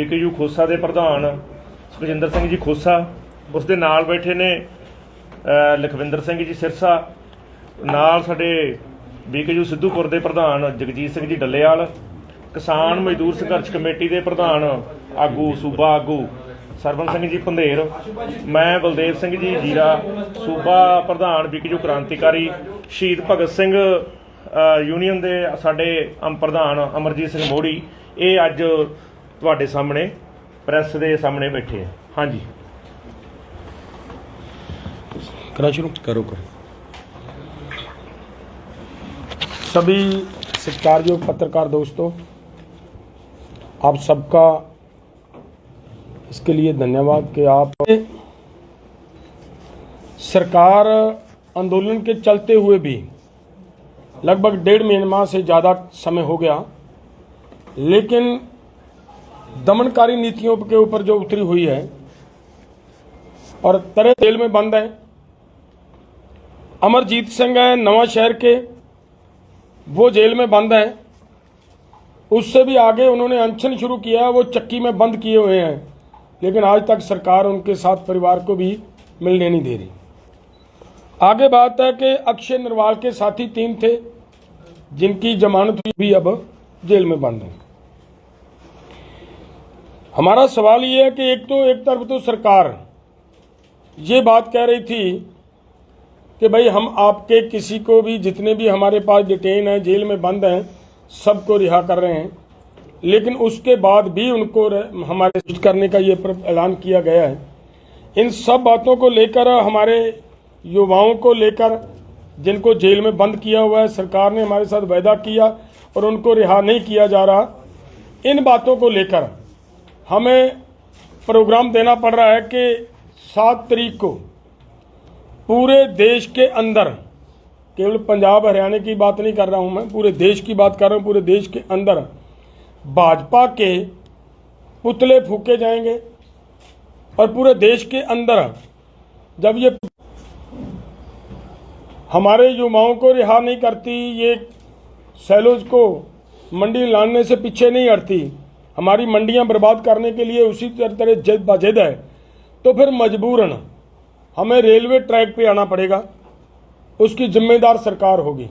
BKU Khosa ਦੇ ਪ੍ਰਧਾਨ ਸੁਖਜਿੰਦਰ ਸਿੰਘ ਜੀ ਖੋਸਾ। ਉਸ ਦੇ ਨਾਲ ਬੈਠੇ ਨੇ ਲਖਵਿੰਦਰ ਸਿੰਘ ਜੀ ਸਿਰਸਾ। ਨਾਲ ਸਾਡੇ ਬੀਕੇਯੂ ਸਿੱਧੂਪੁਰ ਦੇ ਪ੍ਰਧਾਨ ਜਗਜੀਤ ਸਿੰਘ ਜੀ ਡੱਲੇਵਾਲ। ਕਿਸਾਨ ਮਜ਼ਦੂਰ ਸੰਘਰਸ਼ ਕਮੇਟੀ ਦੇ ਪ੍ਰਧਾਨ ਆਗੂ ਸੂਬਾ ਆਗੂ ਸਰਵਨ ਸਿੰਘ ਜੀ ਪੰਧੇਰ ਮੈਂ ਬਲਦੇਵ ਸਿੰਘ ਜੀ ਜੀਰਾ। ਸੂਬਾ ਪ੍ਰਧਾਨ ਬੀਕੇਯੂ ਕ੍ਰਾਂਤੀਕਾਰੀ ਸ਼ਹੀਦ ਭਗਤ ਸਿੰਘ ਯੂਨੀਅਨ ਦੇ ਸਾਡੇ ਅਮ ਪ੍ਰਧਾਨ ਅਮਰਜੀਤ ਸਿੰਘ ਮੋੜੀ ਇਹ ਅੱਜ ਤੁਹਾਡੇ ਸਾਹਮਣੇ ਪ੍ਰੈਸ ਦੇ ਸਾਹਮਣੇ ਬੈਠੇ ਆ ਹਾਂਜੀ करना शुरू करो करो सभी सत्कारयोग पत्रकार दोस्तों आप सबका इसके लिए धन्यवाद कि आप सरकार आंदोलन के चलते हुए भी लगभग डेढ़ महीने माह से ज़्यादा समय हो गया लेकिन दमनकारी नीतियों के ऊपर जो उतरी हुई है और तरह जेल में बंद है, अमरजीत सिंह है नवा शहर के, वो जेल में बंद है। उससे भी आगे उन्होंने अनशन शुरू किया है, वो चक्की में बंद किए हुए हैं। लेकिन आज तक सरकार उनके साथ परिवार को भी मिलने नहीं दे रही। आगे बात है कि अक्षय नरवाल के साथी तीन थे, जिनकी जमानत भी अब जेल में बंद है। हमारा सवाल ये है कि एक तो एक तरफ़ तो सरकार ये बात कह रही थी कि भाई हम आपके किसी को भी, जितने भी हमारे पास डिटेन हैं, जेल में बंद हैं, सबको रिहा कर रहे हैं। लेकिन उसके बाद भी उनको हमारे करने का ये ऐलान किया गया है। इन सब बातों को लेकर, हमारे युवाओं को लेकर, जिनको जेल में बंद किया हुआ है, सरकार ने हमारे साथ वायदा किया और उनको रिहा नहीं किया जा रहा, इन बातों को लेकर हमें प्रोग्राम देना पड़ रहा है कि सात तारीख को पूरे देश के अंदर, केवल पंजाब हरियाणा की बात नहीं कर रहा हूँ मैं, पूरे देश की बात कर रहा हूँ, पूरे देश के अंदर भाजपा के पुतले फूके जाएँगे और पूरे देश के अंदर जब ये हमारे युवाओं को रिहा नहीं करती, ये सैलोज को मंडी लाने से पीछे नहीं हटती हमारी मंडियाँ बर्बाद करने के लिए उसी तरह जिद बजिद है। तो फिर मजबूरन हमें रेलवे ट्रैक पे आना पड़ेगा। उसकी जिम्मेदार सरकार होगी।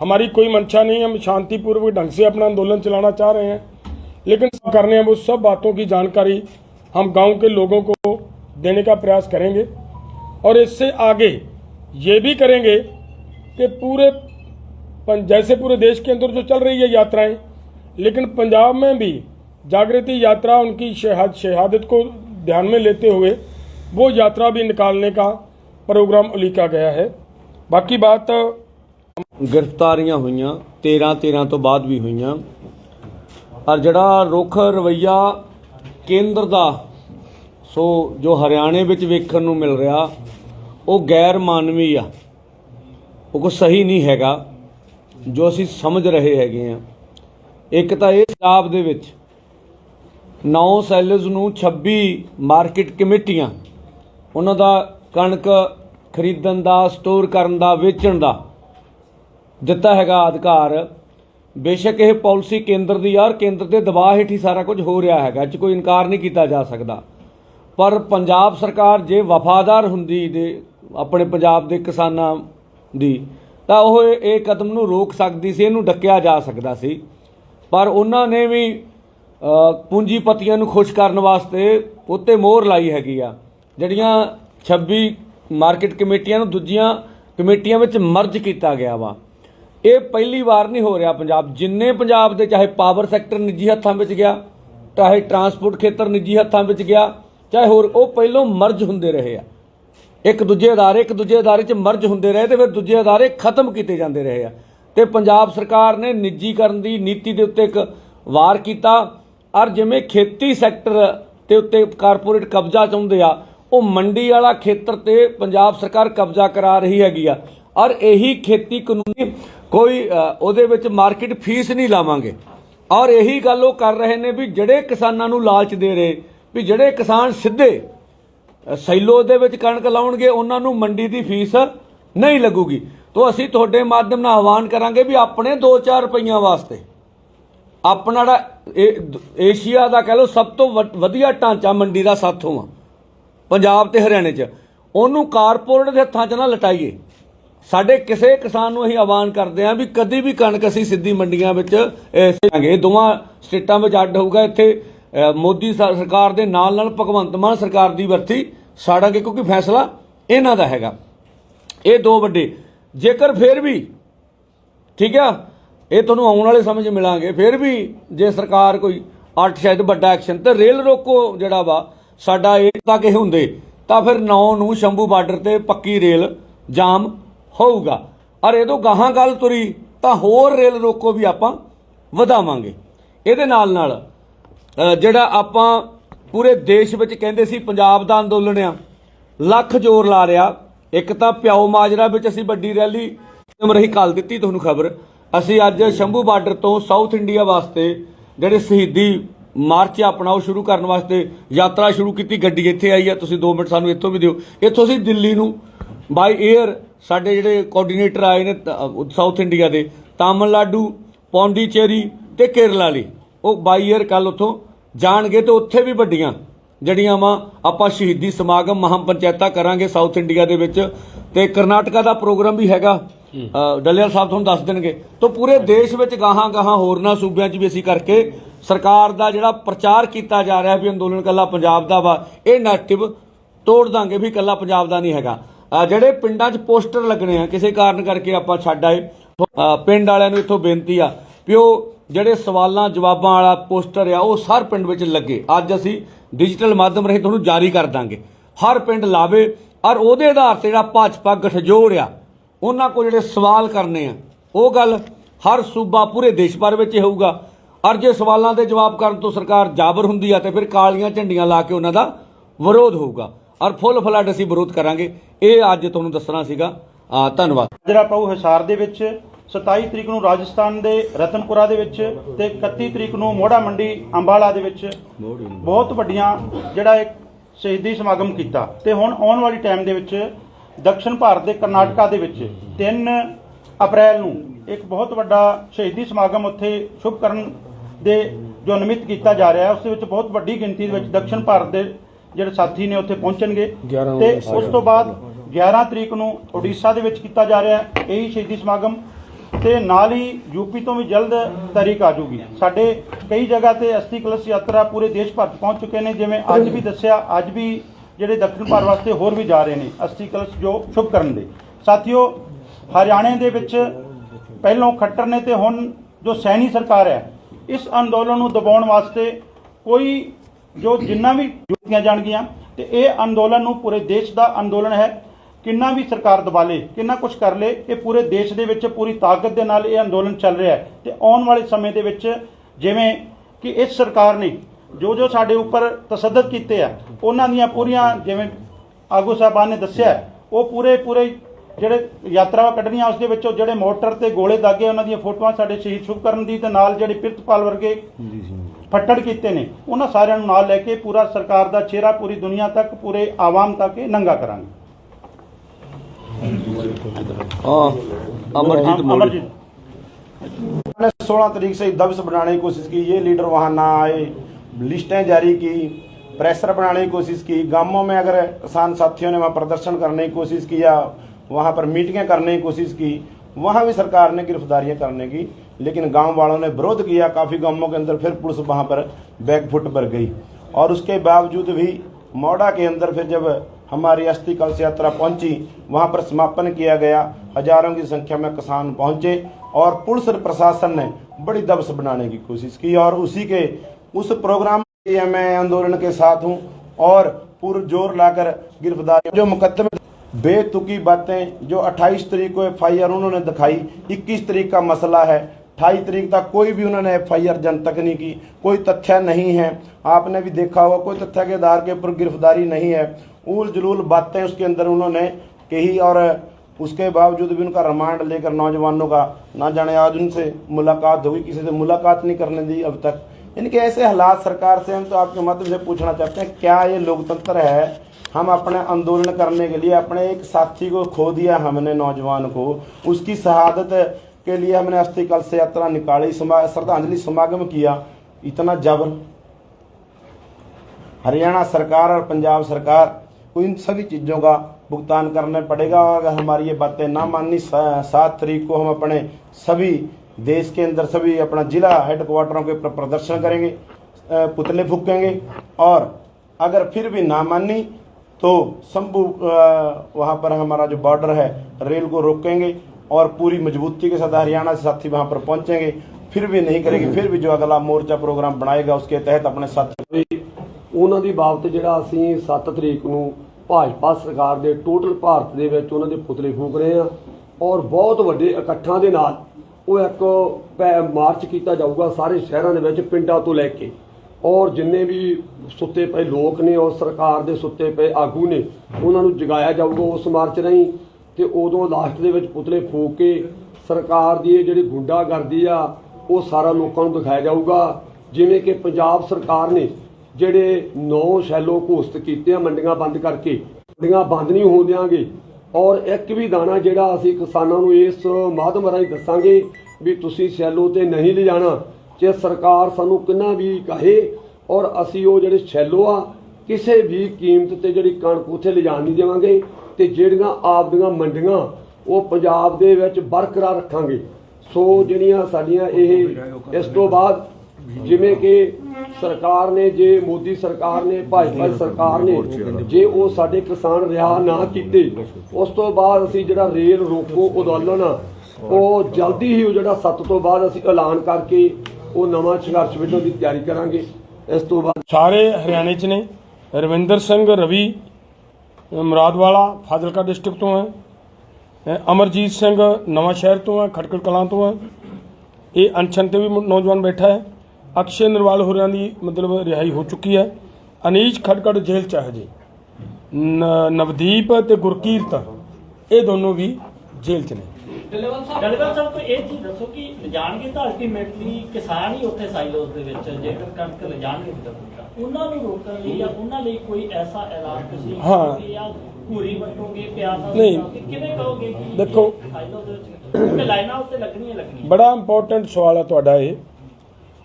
हमारी कोई मंशा नहीं, हम शांतिपूर्वक ढंग से अपना आंदोलन चलाना चाह रहे हैं। लेकिन करने हैं, वो सब बातों की जानकारी हम गाँव के लोगों को देने का प्रयास करेंगे। और इससे आगे ये भी करेंगे कि पूरे जैसे पूरे देश के अंदर जो चल रही है यात्राएँ, लेकिन पंजाब में भी जागृति यात्रा उनकी शहाद शहादत को ध्यान में लेते हुए वो यात्रा भी निकालने का प्रोग्राम उलीका गया है बाकी बात ਗ੍ਰਿਫਤਾਰੀਆਂ ਹੋਈਆਂ 13 13 ਤੋਂ ਬਾਅਦ ਵੀ ਹੋਈਆਂ ਔਰ ਜਿਹੜਾ ਰੁੱਖ ਰਵਈਆ ਕੇਂਦਰ ਦਾ ਸੋ ਜੋ ਹਰਿਆਣੇ ਵਿੱਚ ਵੇਖਣ ਨੂੰ ਮਿਲ ਰਿਹਾ ਉਹ ਗੈਰ ਮਾਨਵੀ ਆ ਉਹ ਕੋਈ ਸਹੀ ਨਹੀਂ ਹੈਗਾ ਜੋ ਅਸੀਂ ਸਮਝ ਰਹੇ ਹੈਗੇ ਆ ਇੱਕ ਤਾਂ ਇਹ ਪੰਜਾਬ ਦੇ ਵਿੱਚ 9 ਸੈਲਜ਼ ਨੂੰ 26 ਮਾਰਕੀਟ ਕਮੇਟੀਆਂ, ਉਹਨਾਂ ਦਾ ਕਣਕ ਖਰੀਦਣ ਦਾ, ਸਟੋਰ ਕਰਨ ਦਾ, ਵੇਚਣ ਦਾ ਦਿੱਤਾ ਹੈਗਾ ਅਧਿਕਾਰ। ਬੇਸ਼ੱਕ ਇਹ ਪਾਲਿਸੀ ਕੇਂਦਰ ਦੀ ਯਾਰ ਕੇਂਦਰ ਦੇ ਦਬਾਅ ਹੇਠ ਹੀ ਸਾਰਾ ਕੁਝ ਹੋ ਰਿਹਾ ਹੈਗਾ, ਇਹ 'ਚ ਕੋਈ ਇਨਕਾਰ ਨਹੀਂ ਕੀਤਾ ਜਾ ਸਕਦਾ। ਪਰ ਪੰਜਾਬ ਸਰਕਾਰ ਜੇ ਵਫਾਦਾਰ ਹੁੰਦੀ ਦੇ, ਆਪਣੇ ਪੰਜਾਬ ਦੇ ਕਿਸਾਨਾਂ ਦੀ, ਤਾਂ ਉਹ ਇਹ ਕਦਮ ਨੂੰ ਰੋਕ ਸਕਦੀ ਸੀ, ਇਹਨੂੰ ਡੱਕਿਆ ਜਾ ਸਕਦਾ ਸੀ। ਪਰ ਉਹਨਾਂ ਨੇ ਵੀ ਪੂੰਜੀਪਤੀਆਂ ਨੂੰ ਖੁਸ਼ ਕਰਨ ਵਾਸਤੇ ਉੱਤੇ ਮੋਹਰ ਲਾਈ ਹੈਗੀ ਆ। ਜਿਹੜੀਆਂ 26 ਮਾਰਕੀਟ ਕਮੇਟੀਆਂ ਨੂੰ ਦੂਜੀਆਂ ਕਮੇਟੀਆਂ ਵਿੱਚ ਮਰਜ ਕੀਤਾ ਗਿਆ ਵਾ। ਇਹ ਪਹਿਲੀ ਵਾਰ ਨਹੀਂ ਹੋ ਰਿਹਾ ਪੰਜਾਬ। ਜਿੰਨੇ ਪੰਜਾਬ ਦੇ ਚਾਹੇ ਪਾਵਰ ਸੈਕਟਰ ਨਿੱਜੀ ਹੱਥਾਂ ਵਿੱਚ ਗਿਆ, ਚਾਹੇ ਟਰਾਂਸਪੋਰਟ ਖੇਤਰ ਨਿੱਜੀ ਹੱਥਾਂ ਵਿੱਚ ਗਿਆ, ਚਾਹੇ ਹੋਰ, ਉਹ ਪਹਿਲੋਂ ਮਰਜ ਹੁੰਦੇ ਰਹੇ ਆ। ਇੱਕ ਦੂਜੇ ਅਦਾਰੇ, ਇੱਕ ਦੂਜੇ ਅਦਾਰੇ 'ਚ ਮਰਜ ਹੁੰਦੇ ਰਹੇ ਤੇ ਫਿਰ ਦੂਜੇ ਅਦਾਰੇ ਖਤਮ ਕੀਤੇ ਜਾਂਦੇ ਰਹੇ ਆ। ਤੇ ਪੰਜਾਬ ਸਰਕਾਰ ਨੇ ਨਿੱਜੀਕਰਨ ਦੀ ਨੀਤੀ ਦੇ ਉੱਤੇ ਇੱਕ ਵਾਰ ਕੀਤਾ। ਔਰ ਜਿਵੇਂ ਖੇਤੀ ਸੈਕਟਰ ਤੇ ਉੱਤੇ ਕਾਰਪੋਰੇਟ ਕਬਜ਼ਾ ਚਾਹੁੰਦੇ ਆ, ਉਹ ਮੰਡੀ ਵਾਲਾ ਖੇਤਰ ਤੇ ਪੰਜਾਬ ਸਰਕਾਰ ਕਬਜ਼ਾ ਕਰਾ ਰਹੀ ਹੈਗੀ ਆ। ਔਰ ਇਹੀ ਖੇਤੀ ਕਾਨੂੰਨੀ ਕੋਈ ਉਹਦੇ ਵਿੱਚ ਮਾਰਕੀਟ ਫੀਸ ਨਹੀਂ ਲਾਵਾਂਗੇ। ਔਰ ਇਹੀ ਗੱਲ ਉਹ ਕਰ ਰਹੇ ਨੇ ਵੀ ਜਿਹੜੇ ਕਿਸਾਨਾਂ ਨੂੰ ਲਾਲਚ ਦੇ ਰਹੇ, ਵੀ ਜਿਹੜੇ ਕਿਸਾਨ ਸਿੱਧੇ ਸੈਲੋ ਦੇ ਵਿੱਚ ਕਣਕ ਲਾਉਣਗੇ, ਉਹਨਾਂ ਨੂੰ ਮੰਡੀ ਦੀ ਫੀਸ ਨਹੀਂ ਲੱਗੂਗੀ। ਤੋਂ ਅਸੀਂ ਤੁਹਾਡੇ ਮਾਧਿਅਮ ਨਾਲ ਆਹਵਾਨ ਕਰਾਂਗੇ ਵੀ ਆਪਣੇ 2-4 ਰੁਪਈਆਂ ਵਾਸਤੇ ਆਪਣਾ ਜਿਹੜਾ ਏਸ਼ੀਆ ਦਾ ਕਹਿ ਲਓ ਸਭ ਤੋਂ ਵ- ਵਧੀਆ ਢਾਂਚਾ ਮੰਡੀ ਦਾ ਸਾਥੋਂ ਆ। ਪੰਜਾਬ ਤੇ ਹਰਿਆਣੇ 'ਚ। ਉਹਨੂੰ ਕਾਰਪੋਰੇਟ ਦੇ ਹੱਥਾਂ 'ਚ ਨਾ ਲਟਾਈਏ। ਸਾਡੇ ਕਿਸੇ ਕਿਸਾਨ ਨੂੰ ਅਸੀਂ ਆਹਵਾਨ ਕਰਦੇ ਹਾਂ ਵੀ ਕਦੀ ਵੀ ਕਣਕ ਅਸੀਂ ਸਿੱਧੀ ਮੰਡੀਆਂ ਵਿੱਚ ਇਹ ਦੋਵਾਂ ਸਟੇਟਾਂ ਵਿੱਚ ਅੱਡ ਹੋਊਗਾ। ਇੱਥੇ ਮੋਦੀ ਸਰਕਾਰ ਦੇ ਨਾਲ ਨਾਲ ਭਗਵੰਤ ਮਾਨ ਸਰਕਾਰ ਦੀ ਵਰਤੀ ਸਾੜਾਂਗੇ ਕਿਉਂਕਿ ਫੈਸਲਾ ਇਹਨਾਂ ਦਾ ਹੈਗਾ। ਇਹ ਦੋ ਵੱਡੇ। ਜੇਕਰ ਫੇਰ ਵੀ, ਠੀਕ ਆ ਇਹ ਤੁਹਾਨੂੰ ਆਉਣ ਵਾਲੇ ਸਮੇਂ 'ਚ ਮਿਲਾਂਗੇ। ਫਿਰ ਵੀ ਜੇ ਸਰਕਾਰ ਕੋਈ ਅੱਠ ਸ਼ਾਇਦ ਵੱਡਾ ਐਕਸ਼ਨ ਤੇ ਰੇਲ ਰੋਕੋ ਜਿਹੜਾ ਵਾ, ਸਾਡਾ ਇਹ ਤੱਕ ਇਹ ਹੁੰਦੇ, ਤਾਂ ਫਿਰ 9 ਨੂੰ ਸ਼ੰਭੂ ਬਾਰਡਰ ਤੇ ਪੱਕੀ ਰੇਲ ਜਾਮ ਹੋਊਗਾ। ਔਰ ਇਹ ਤੋਂ ਗਾਹਾਂ ਗੱਲ ਤੁਰੀ, ਤਾਂ ਹੋਰ ਰੇਲ ਰੋਕੋ ਵੀ ਆਪਾਂ ਵਧਾਵਾਂਗੇ। ਇਹਦੇ ਨਾਲ ਨਾਲ ਜਿਹੜਾ ਆਪਾਂ ਪੂਰੇ ਦੇਸ਼ ਵਿੱਚ ਕਹਿੰਦੇ ਸੀ ਪੰਜਾਬ ਦਾ ਅੰਦੋਲਨ ਆ, ਲੱਖ ਜ਼ੋਰ ਲਾ ਰਿਹਾ। ਇੱਕ ਤਾਂ ਪਿਓ ਮਾਜਰਾ ਵਿੱਚ ਅਸੀਂ ਵੱਡੀ ਰੈਲੀ ਰਹੀ, ਕੱਲ ਦਿੱਤੀ, ਤੁਹਾਨੂੰ ਖਬਰ। ਅਸੀਂ ਅੱਜ ਸ਼ੰਭੂ ਬਾਰਡਰ ਤੋਂ ਸਾਊਥ ਇੰਡੀਆ ਵਾਸਤੇ ਜਿਹੜੇ ਸ਼ਹੀਦੀ ਮਾਰਚ ਆਪਣਾ, ਉਹ ਸ਼ੁਰੂ ਕਰਨ ਵਾਸਤੇ ਯਾਤਰਾ ਸ਼ੁਰੂ ਕੀਤੀ, ਗੱਡੀ ਇੱਥੇ ਆਈ ਆ, ਤੁਸੀਂ 2 ਮਿੰਟ ਸਾਨੂੰ ਇੱਥੋਂ ਵੀ ਦਿਓ। ਇੱਥੋਂ ਅਸੀਂ ਦਿੱਲੀ ਨੂੰ ਬਾਈ 에ਅਰ ਸਾਡੇ ਜਿਹੜੇ ਕੋਆਰਡੀਨੇਟਰ ਆਏ ਨੇ ਸਾਊਥ ਇੰਡੀਆ ਦੇ, ਤਾਮਿਲਨਾਡੂ, ਪੌਂਡੀਚੇਰੀ ਤੇ ਕੇਰਲਾ ਲਈ। ਉਹ ਬਾਈ 에ਅਰ ਕੱਲ ਉੱਥੋਂ ਜਾਣਗੇ ਤੇ ਉੱਥੇ ਵੀ ਵੱਡੀਆਂ। ਜਿਹੜੀਆਂ ਵਾ ਆਪਾਂ ਸ਼ਹੀਦੀ ਸਮਾਗਮ ਮਹਾਂ ਪੰਚਾਇਤਾਂ ਕਰਾਂਗੇ ਸਾਊਥ ਇੰਡੀਆ ਦੇ ਵਿੱਚ ਤੇ ਕਰਨਾਟਕਾ ਦਾ ਪ੍ਰੋਗਰਾਮ ਵੀ ਹੈਗਾ। ਡੱਲੇਵਾਲ ਸਾਹਿਬ ਤੁਹਾਨੂੰ ਦੱਸ ਦੇਣਗੇ। ਤੋਂ ਪੂਰੇ ਦੇਸ਼ ਵਿੱਚ ਗਾਹਾਂ ਗਾਹਾਂ ਹੋਰਨਾਂ ਸੂਬਿਆਂ 'ਚ ਵੀ ਅਸੀਂ ਕਰਕੇ ਸਰਕਾਰ ਦਾ ਜਿਹੜਾ ਪ੍ਰਚਾਰ ਕੀਤਾ ਜਾ ਰਿਹਾ ਵੀ ਅੰਦੋਲਨ ਕੱਲਾ ਪੰਜਾਬ ਦਾ ਵਾ ਇਹ ਨੈਗੇਟਿਵ ਤੋੜ ਦਾਂਗੇ ਵੀ ਕੱਲਾ ਪੰਜਾਬ ਦਾ ਨਹੀਂ ਹੈਗਾ। ਜਿਹੜੇ ਪਿੰਡਾਂ 'ਚ ਪੋਸਟਰ ਲੱਗਣੇ ਆ ਕਿਸੇ ਕਾਰਨ ਕਰਕੇ ਆਪਾਂ ਛੱਡ ਆਏ। ਪਿੰਡ ਵਾਲਿਆਂ ਨੂੰ ਇੱਥੋਂ ਬੇਨਤੀ ਆ ਵੀ ਉਹ ਜਿਹੜੇ ਸਵਾਲਾਂ, ਜਵਾਬਾਂ ਵਾਲਾ ਪੋਸਟਰ ਆ, ਉਹ ਹਰ ਪਿੰਡ ਵਿੱਚ ਲੱਗੇ। ਅੱਜ ਅਸੀਂ ਡਿਜੀਟਲ ਮਾਧਿਅਮ ਰਾਹੀਂ ਤੁਹਾਨੂੰ ਜਾਰੀ ਕਰ ਦਾਂਗੇ। ਹਰ ਪਿੰਡ ਲਾਵੇ, ਔਰ ਉਹਦੇ ਆਧਾਰ ਤੇ ਜਿਹੜਾ ਭਾਜਪਾ ਗਠਜੋੜ ਆ, ਉਹਨਾਂ ਕੋਲ ਜਿਹੜੇ ਸਵਾਲ ਕਰਨੇ ਆ, ਉਹ ਗੱਲ ਹਰ ਸੂਬਾ ਪੂਰੇ ਦੇਸ਼ ਭਰ ਵਿੱਚ ਹੋਊਗਾ। ਔਰ ਜੇ ਸਵਾਲਾਂ ਦੇ ਜਵਾਬ ਕਰਨ ਤੋਂ ਸਰਕਾਰ ਜਾਬਰ ਹੁੰਦੀ ਆ, ਤੇ ਫਿਰ ਕਾਲੀਆਂ ਝੰਡੀਆਂ ਲਾ ਕੇ ਉਹਨਾਂ ਦਾ ਵਿਰੋਧ ਹੋਊਗਾ। ਔਰ ਫੁੱਲ ਫਲੱਡ ਅਸੀਂ ਵਿਰੋਧ ਕਰਾਂਗੇ। ਇਹ ਅੱਜ ਤੁਹਾਨੂੰ ਦੱਸਣਾ ਸੀਗਾ। ਧੰਨਵਾਦ। ਜਿਹੜਾ ਪ੍ਰਭੂ ਹਿਸਾਰ ਦੇ ਵਿੱਚ 27 ਤਰੀਕ ਨੂੰ ਰਾਜਸਥਾਨ ਦੇ ਰਤਨਪੁਰਾ ਦੇ ਵਿੱਚ ਤੇ 31 ਤਰੀਕ ਨੂੰ ਮੋੜਾ ਮੰਡੀ ਅੰਬਾਲਾ ਦੇ ਵਿੱਚ ਬਹੁਤ ਵੱਡੀਆਂ ਜਿਹੜਾ ਇੱਕ ਸ਼ਹੀਦੀ ਸਮਾਗਮ ਕੀਤਾ। ਤੇ ਹੁਣ ਆਉਣ ਵਾਲੀ ਟਾਈਮ ਦੇ ਵਿੱਚ ਦੱਖਣ ਭਾਰਤ ਦੇ ਕਰਨਾਟਕਾ ਦੇ ਵਿੱਚ 3 ਅਪ੍ਰੈਲ ਨੂੰ ਇੱਕ ਬਹੁਤ ਵੱਡਾ ਸ਼ਹੀਦੀ ਸਮਾਗਮ ਉੱਥੇ ਸ਼ੁਭ ਕਰਨ ਦੇ ਜੋ ਨਿਮਿਤ ਕੀਤਾ ਜਾ ਰਿਹਾ ਹੈ ਉਸ ਦੇ ਵਿੱਚ ਬਹੁਤ ਵੱਡੀ ਗਿਣਤੀ ਦੇ ਵਿੱਚ ਦੱਖਣ ਭਾਰਤ ਦੇ ਜਿਹੜੇ ਸਾਥੀ ਨੇ ਉੱਥੇ ਪਹੁੰਚਣਗੇ। ਤੇ ਉਸ ਤੋਂ ਬਾਅਦ 11 ਤਰੀਕ ਨੂੰ ਓਡੀਸ਼ਾ ਦੇ ਵਿੱਚ ਕੀਤਾ ਜਾ ਰਿਹਾ ਹੈ ਇਹੀ ਸ਼ਹੀਦੀ ਸਮਾਗਮ। ਤੇ ਨਾਲ ਹੀ ਯੂਪੀ ਤੋਂ ਵੀ ਜਲਦ ਤਾਰੀਖ ਆ ਜੂਗੀ ਸਾਡੇ ਕਈ ਜਗ੍ਹਾ ਤੇ ਅਸਥੀ ਕਲਸ਼ ਯਾਤਰਾ ਪੂਰੇ ਦੇਸ਼ ਭਰ 'ਚ ਪਹੁੰਚ ਚੁੱਕੇ ਨੇ, ਜਿਵੇਂ ਅੱਜ ਵੀ ਦੱਸਿਆ, ਅੱਜ ਵੀ ਜਿਹੜੇ ਦੱਖਣ ਭਾਰਤ ਵਾਸਤੇ ਹੋਰ ਵੀ ਜਾ ਰਹੇ ਨੇ ਅਸਥੀ ਕਲਸ਼ ਜੋ ਸ਼ੁਭ ਕਰਨ ਦੇ। ਸਾਥੀਓ, ਹਰਿਆਣੇ ਦੇ ਵਿੱਚ ਪਹਿਲੋਂ ਖੱਟਰ ਨੇ ਤੇ ਹੁਣ ਜੋ ਸੈਣੀ ਸਰਕਾਰ ਹੈ, ਇਸ ਅੰਦੋਲਨ ਨੂੰ ਦਬਾਉਣ ਵਾਸਤੇ ਕੋਈ ਜੋ ਜਿੰਨਾ ਵੀ ਜੁੱਤੀਆਂ ਜਾਣਗੀਆਂ, ਤੇ ਇਹ ਅੰਦੋਲਨ ਨੂੰ ਪੂਰੇ ਦੇਸ਼ ਦਾ ਅੰਦੋਲਨ ਹੈ। ਕਿੰਨਾ ਵੀ ਸਰਕਾਰ ਦਬਾ ਲੇ ਕਿੰਨਾ ਕੁਝ ਕਰ ਲੇ ਇਹ ਪੂਰੇ ਦੇਸ਼ ਦੇ ਵਿੱਚ ਪੂਰੀ ਤਾਕਤ ਦੇ ਨਾਲ ਇਹ ਅੰਦੋਲਨ ਚੱਲ ਰਿਹਾ ਹੈ। ਤੇ ਆਉਣ ਵਾਲੇ ਸਮੇਂ ਦੇ ਵਿੱਚ ਜਿਵੇਂ ਕਿ ਇਸ ਸਰਕਾਰ ਨੇ ਜੋ ਜੋ ਸਾਡੇ ਉੱਪਰ ਤਸੱਦਦ ਕੀਤੇ ਆ ਉਹਨਾਂ ਦੀਆਂ ਪੂਰੀਆਂ ਜਿਵੇਂ ਆਗੂ ਸਾਹਿਬਾਨ ਨੇ ਦੱਸਿਆ ਉਹ ਪੂਰੇ ਪੂਰੇ ਜਿਹੜੇ ਯਾਤਰਾਵਾਂ ਕੱਢਣੀਆਂ ਉਸ ਦੇ ਵਿੱਚੋਂ ਜਿਹੜੇ ਮੋਟਰ ਤੇ ਗੋਲੇ ਦਾਗੇ ਉਹਨਾਂ ਦੀਆਂ ਫੋਟੋਆਂ ਸਾਡੇ ਸ਼ਹੀਦ ਸ਼ੁਭਕਰਨ ਦੀ ਤੇ ਨਾਲ ਜਿਹੜੇ ਪਿਰਤਪਾਲ ਵਰਗੇ ਫੱਟੜ ਕੀਤੇ ਨੇ ਉਹਨਾਂ ਸਾਰਿਆਂ ਨੂੰ ਨਾਲ ਲੈ ਕੇ ਪੂਰਾ ਸਰਕਾਰ ਦਾ ਚਿਹਰਾ ਪੂਰੀ ਦੁਨੀਆ ਤੱਕ ਪੂਰੇ ਆਵਾਮ ਤੱਕ ਨੰਗਾ ਕਰਾਂਗੇ। हाँ, अमरजीत सोलह तरीक से दब्स बनाने की कोशिश की ये लीडर वहाँ ना आए लिस्टें जारी की प्रेशर बनाने की कोशिश की गाँवों में अगर किसान साथियों ने वहाँ प्रदर्शन करने की कोशिश किया वहाँ पर मीटिंगें करने की कोशिश की वहाँ भी सरकार ने गिरफ्तारियाँ करने की लेकिन गाँव वालों ने विरोध किया काफ़ी गाँवों के अंदर फिर पुलिस वहाँ पर बैकफुट पर गई। और उसके बावजूद भी मोड़ा के अंदर फिर जब हमारी अस्थि कलश यात्रा पहुँची, वहाँ पर समापन किया गया। हज़ारों की संख्या में किसान पहुँचे और पुलिस प्रशासन ने बड़ी दबस बनाने की कोशिश की और उसी के, उस प्रोग्राम के मैं आंदोलन के साथ हूँ और पूरा ज़ोर लाकर गिरफ्तारी जो मुकदमे बेतुकी बातें जो 28 तारीख को एफआईआर उन्होंने दिखाई 21 तारीख का मसला है। 28 तारीख तक कोई भी उन्होंने एफ़ आई जन तक नहीं की, कोई तथ्य नहीं है। आपने भी देखा होगा, कोई तथ्य के आधार के ऊपर गिरफ्तारी नहीं है। उल जलूल बातें उसके अंदर उन्होंने कही और उसके बावजूद भी उनका रिमांड लेकर नौजवानों का ना जाने आज उनसे मुलाकात हुई किसी से मुलाकात नहीं करने दी अब तक इनके ऐसे हालात सरकार से हम तो आपके माध्यम से पूछना चाहते हैं क्या ये लोकतंत्र है हम अपने आंदोलन करने के लिए अपने एक साथी को खो दिया हमने नौजवान को उसकी शहादत के लिए हमने अस्थि कल से यात्रा निकाली समा- श्रद्धांजलि समागम किया इतना जबर हरियाणा सरकार और पंजाब सरकार को इन सभी चीज़ों का भुगतान करना पड़ेगा और अगर हमारी ये बातें ना माननी सात तारीख को हम अपने सभी देश के अंदर, सभी अपना जिला हेडक्वार्टरों के ऊपर प्रदर्शन करेंगे पुतले फूकेंगे और अगर फिर भी ना मानी तो शंभू वहाँ पर हमारा जो बॉर्डर है, रेल को रोकेंगे और पूरी मजबूती के साथ हरियाणा से साथी वहाँ पर पहुँचेंगे। फिर भी नहीं करेंगे, फिर भी जो अगला मोर्चा प्रोग्राम बनाएगा, उसके तहत अपने साथी ਉਹਨਾਂ ਦੀ ਬਾਬਤ ਜਿਹੜਾ ਅਸੀਂ 7 ਤਰੀਕ ਨੂੰ ਭਾਜਪਾ ਸਰਕਾਰ ਦੇ ਟੋਟਲ ਭਾਰਤ ਦੇ ਵਿੱਚ ਉਹਨਾਂ ਦੇ ਪੁਤਲੇ ਫੂਕ ਰਹੇ ਆ ਔਰ ਬਹੁਤ ਵੱਡੇ ਇਕੱਠਾਂ ਦੇ ਨਾਲ ਉਹ ਇੱਕ ਪੈ- ਮਾਰਚ ਕੀਤਾ ਜਾਊਗਾ ਸਾਰੇ ਸ਼ਹਿਰਾਂ ਦੇ ਵਿੱਚ ਪਿੰਡਾਂ ਤੋਂ ਲੈ ਕੇ। ਔਰ ਜਿੰਨੇ ਵੀ ਸੁੱਤੇ ਪਏ ਲੋਕ ਨੇ ਔਰ ਸਰਕਾਰ ਦੇ ਸੁੱਤੇ ਪਏ ਆਗੂ ਨੇ, ਉਹਨਾਂ ਨੂੰ ਜਗਾਇਆ ਜਾਊਗਾ ਉਸ ਮਾਰਚ ਰਾਹੀਂ ਤੇ ਉਦੋਂ ਲਾਸਟ ਦੇ ਵਿੱਚ ਪੁਤਲੇ ਫੂਕ ਕੇ ਸਰਕਾਰ ਦੀ ਇਹ ਜਿਹੜੀ ਗੁੰਡਾਗਰਦੀ ਆ, ਉਹ ਸਾਰਾ ਲੋਕਾਂ ਨੂੰ ਦਿਖਾਇਆ ਜਾਊਗਾ। ਜਿਵੇਂ ਕਿ ਪੰਜਾਬ ਸਰਕਾਰ ਨੇ ਜਿਹੜੇ ਨੌ ਸ਼ੈਲੋ ਘੋਸ਼ਿਤ ਕੀਤੇ ਆ ਮੰਡੀਆਂ ਬੰਦ ਕਰਕੇ, ਮੰਡੀਆਂ ਬੰਦ ਨਹੀਂ ਹੋਣ ਦਿਆਂਗੇ। ਔਰ ਇੱਕ ਵੀ ਦਾਣਾ ਜਿਹੜਾ ਅਸੀਂ ਕਿਸਾਨਾਂ ਨੂੰ ਇਸ ਮਾਧਿਅਮ ਰਾਹੀਂ ਦੱਸਾਂਗੇ ਵੀ ਤੁਸੀਂ ਸ਼ੈਲੋ ਤੇ ਨਹੀਂ ਲਿਜਾਣਾ, ਜੇ ਸਰਕਾਰ ਸਾਨੂੰ ਕਿੰਨਾ ਵੀ ਕਹੇ ਔਰ ਅਸੀਂ ਉਹ ਜਿਹੜੇ ਸ਼ੈਲੋ ਆ, ਕਿਸੇ ਵੀ ਕੀਮਤ ਤੇ ਜਿਹੜੀ ਕਣਕ ਉੱਥੇ ਲਿਜਾਣ ਨਹੀਂ ਦੇਵਾਂਗੇ ਤੇ ਜਿਹੜੀਆਂ ਆਪਦੀਆਂ ਮੰਡੀਆਂ, ਉਹ ਪੰਜਾਬ ਦੇ ਵਿੱਚ ਬਰਕਰਾਰ ਰੱਖਾਂਗੇ। ਸੋ ਜਿਹੜੀਆਂ ਸਾਡੀਆਂ ਇਹ ਇਸ ਤੋਂ ਬਾਅਦ ਜਿਵੇਂ ਕਿ ਸਰਕਾਰ ਨੇ ਜੇ ਮੋਦੀ ਸਰਕਾਰ ਨੇ ਭਾਜਪਾ ਸਰਕਾਰ ਨੇ ਜੇ ਉਹ ਸਾਡੇ ਕਿਸਾਨ ਰਿਹਾ ਨਾ ਕੀਤੇ ਉਸ ਤੋਂ ਬਾਅਦ ਅਸੀਂ ਜਿਹੜਾ ਰੇਲ ਰੋਕੋ ਅੰਦੋਲਨ ਆ ਉਹ ਜਲਦੀ ਹੀ ਉਹ ਜਿਹੜਾ 7 ਤੋਂ ਬਾਅਦ ਅਸੀਂ ਐਲਾਨ ਕਰਕੇ ਉਹ ਨਵਾਂ ਸੰਘਰਸ਼ ਵਿੱਢਣ ਦੀ ਤਿਆਰੀ ਕਰਾਂਗੇ। ਇਸ ਤੋਂ ਬਾਅਦ ਸਾਰੇ ਹਰਿਆਣੇ ਚ ਨੇ। ਰਵਿੰਦਰ ਸਿੰਘ ਰਵੀ ਮੁਰਾਦਵਾਲਾ ਫਾਜ਼ਿਲਕਾ ਡਿਸਟ੍ਰਿਕਟ ਤੋਂ ਹੈ। ਅਮਰਜੀਤ ਸਿੰਘ ਨਵਾਂ ਸ਼ਹਿਰ ਤੋਂ ਹੈ ਖਟਕੜ ਕਲਾਂ ਤੋਂ ਹੈ। ਇਹ ਅਨਸ਼ਨ ਤੇ ਵੀ ਨੌਜਵਾਨ ਬੈਠਾ ਹੈ। ਅਕਸ਼ੇ ਨਰਵਾਲ ਹੋਰਾਂ ਦੀ ਮਤਲਬ ਰਿਹਾਈ ਹੋ ਚੁੱਕੀ ਹੈ। ਅਨੀਸ਼ ਖਟਕੜ ਜੇਲ੍ਹ ਚ ਹੈ ਜੀ ਨਵਦੀਪ ਤੇ ਗੁਰਕੀਰਤ ਇਹ ਦੋਨੋਂ ਵੀ ਜੇਲ੍ਹ ਚ ਨੇ। ਡਲੇਵਲ ਸਾਹਿਬ ਕੋਈ ਇਹ ਚੀਜ਼ ਦੱਸੋ ਕਿ ਲਿਜਾਣਗੇ ਤਾਂ ਅਲਟੀਮੇਟਲੀ ਕਿਸਾਨ ਹੀ ਉੱਥੇ ਸਾਈਲੋਸ ਦੇ ਵਿੱਚ ਜੇਕਰ ਕਣਕ ਲਿਜਾਣਗੇ ਤਾਂ ਉਹਨਾਂ ਨੂੰ ਰੋਕਣ ਲਈ ਜਾਂ ਉਹਨਾਂ ਲਈ ਕੋਈ ਐਸਾ ਐਲਾਨ ਤੁਸੀਂ ਹਾਂ। ਕਰੋਗੇ ਜਾਂ ਪੂਰੀ ਵਰਤੋਗੇ ਪਿਆਜ਼ ਨਹੀਂ। ਕਿਵੇਂ ਕਹੋਗੇ ਕਿ ਦੇਖੋ। ਸਾਈਲੋਸ ਦੇ ਵਿੱਚ ਕਿਉਂਕਿ ਲਾਈਨਾਂ ਉੱਤੇ ਲੱਗਣੀਆਂ ਲੱਗਣੀਆਂ। ਬੜਾ ਇੰਪੋਰਟੈਂਟ ਸਵਾਲ ਹੈ ਤੁਹਾਡਾ ਇਹ।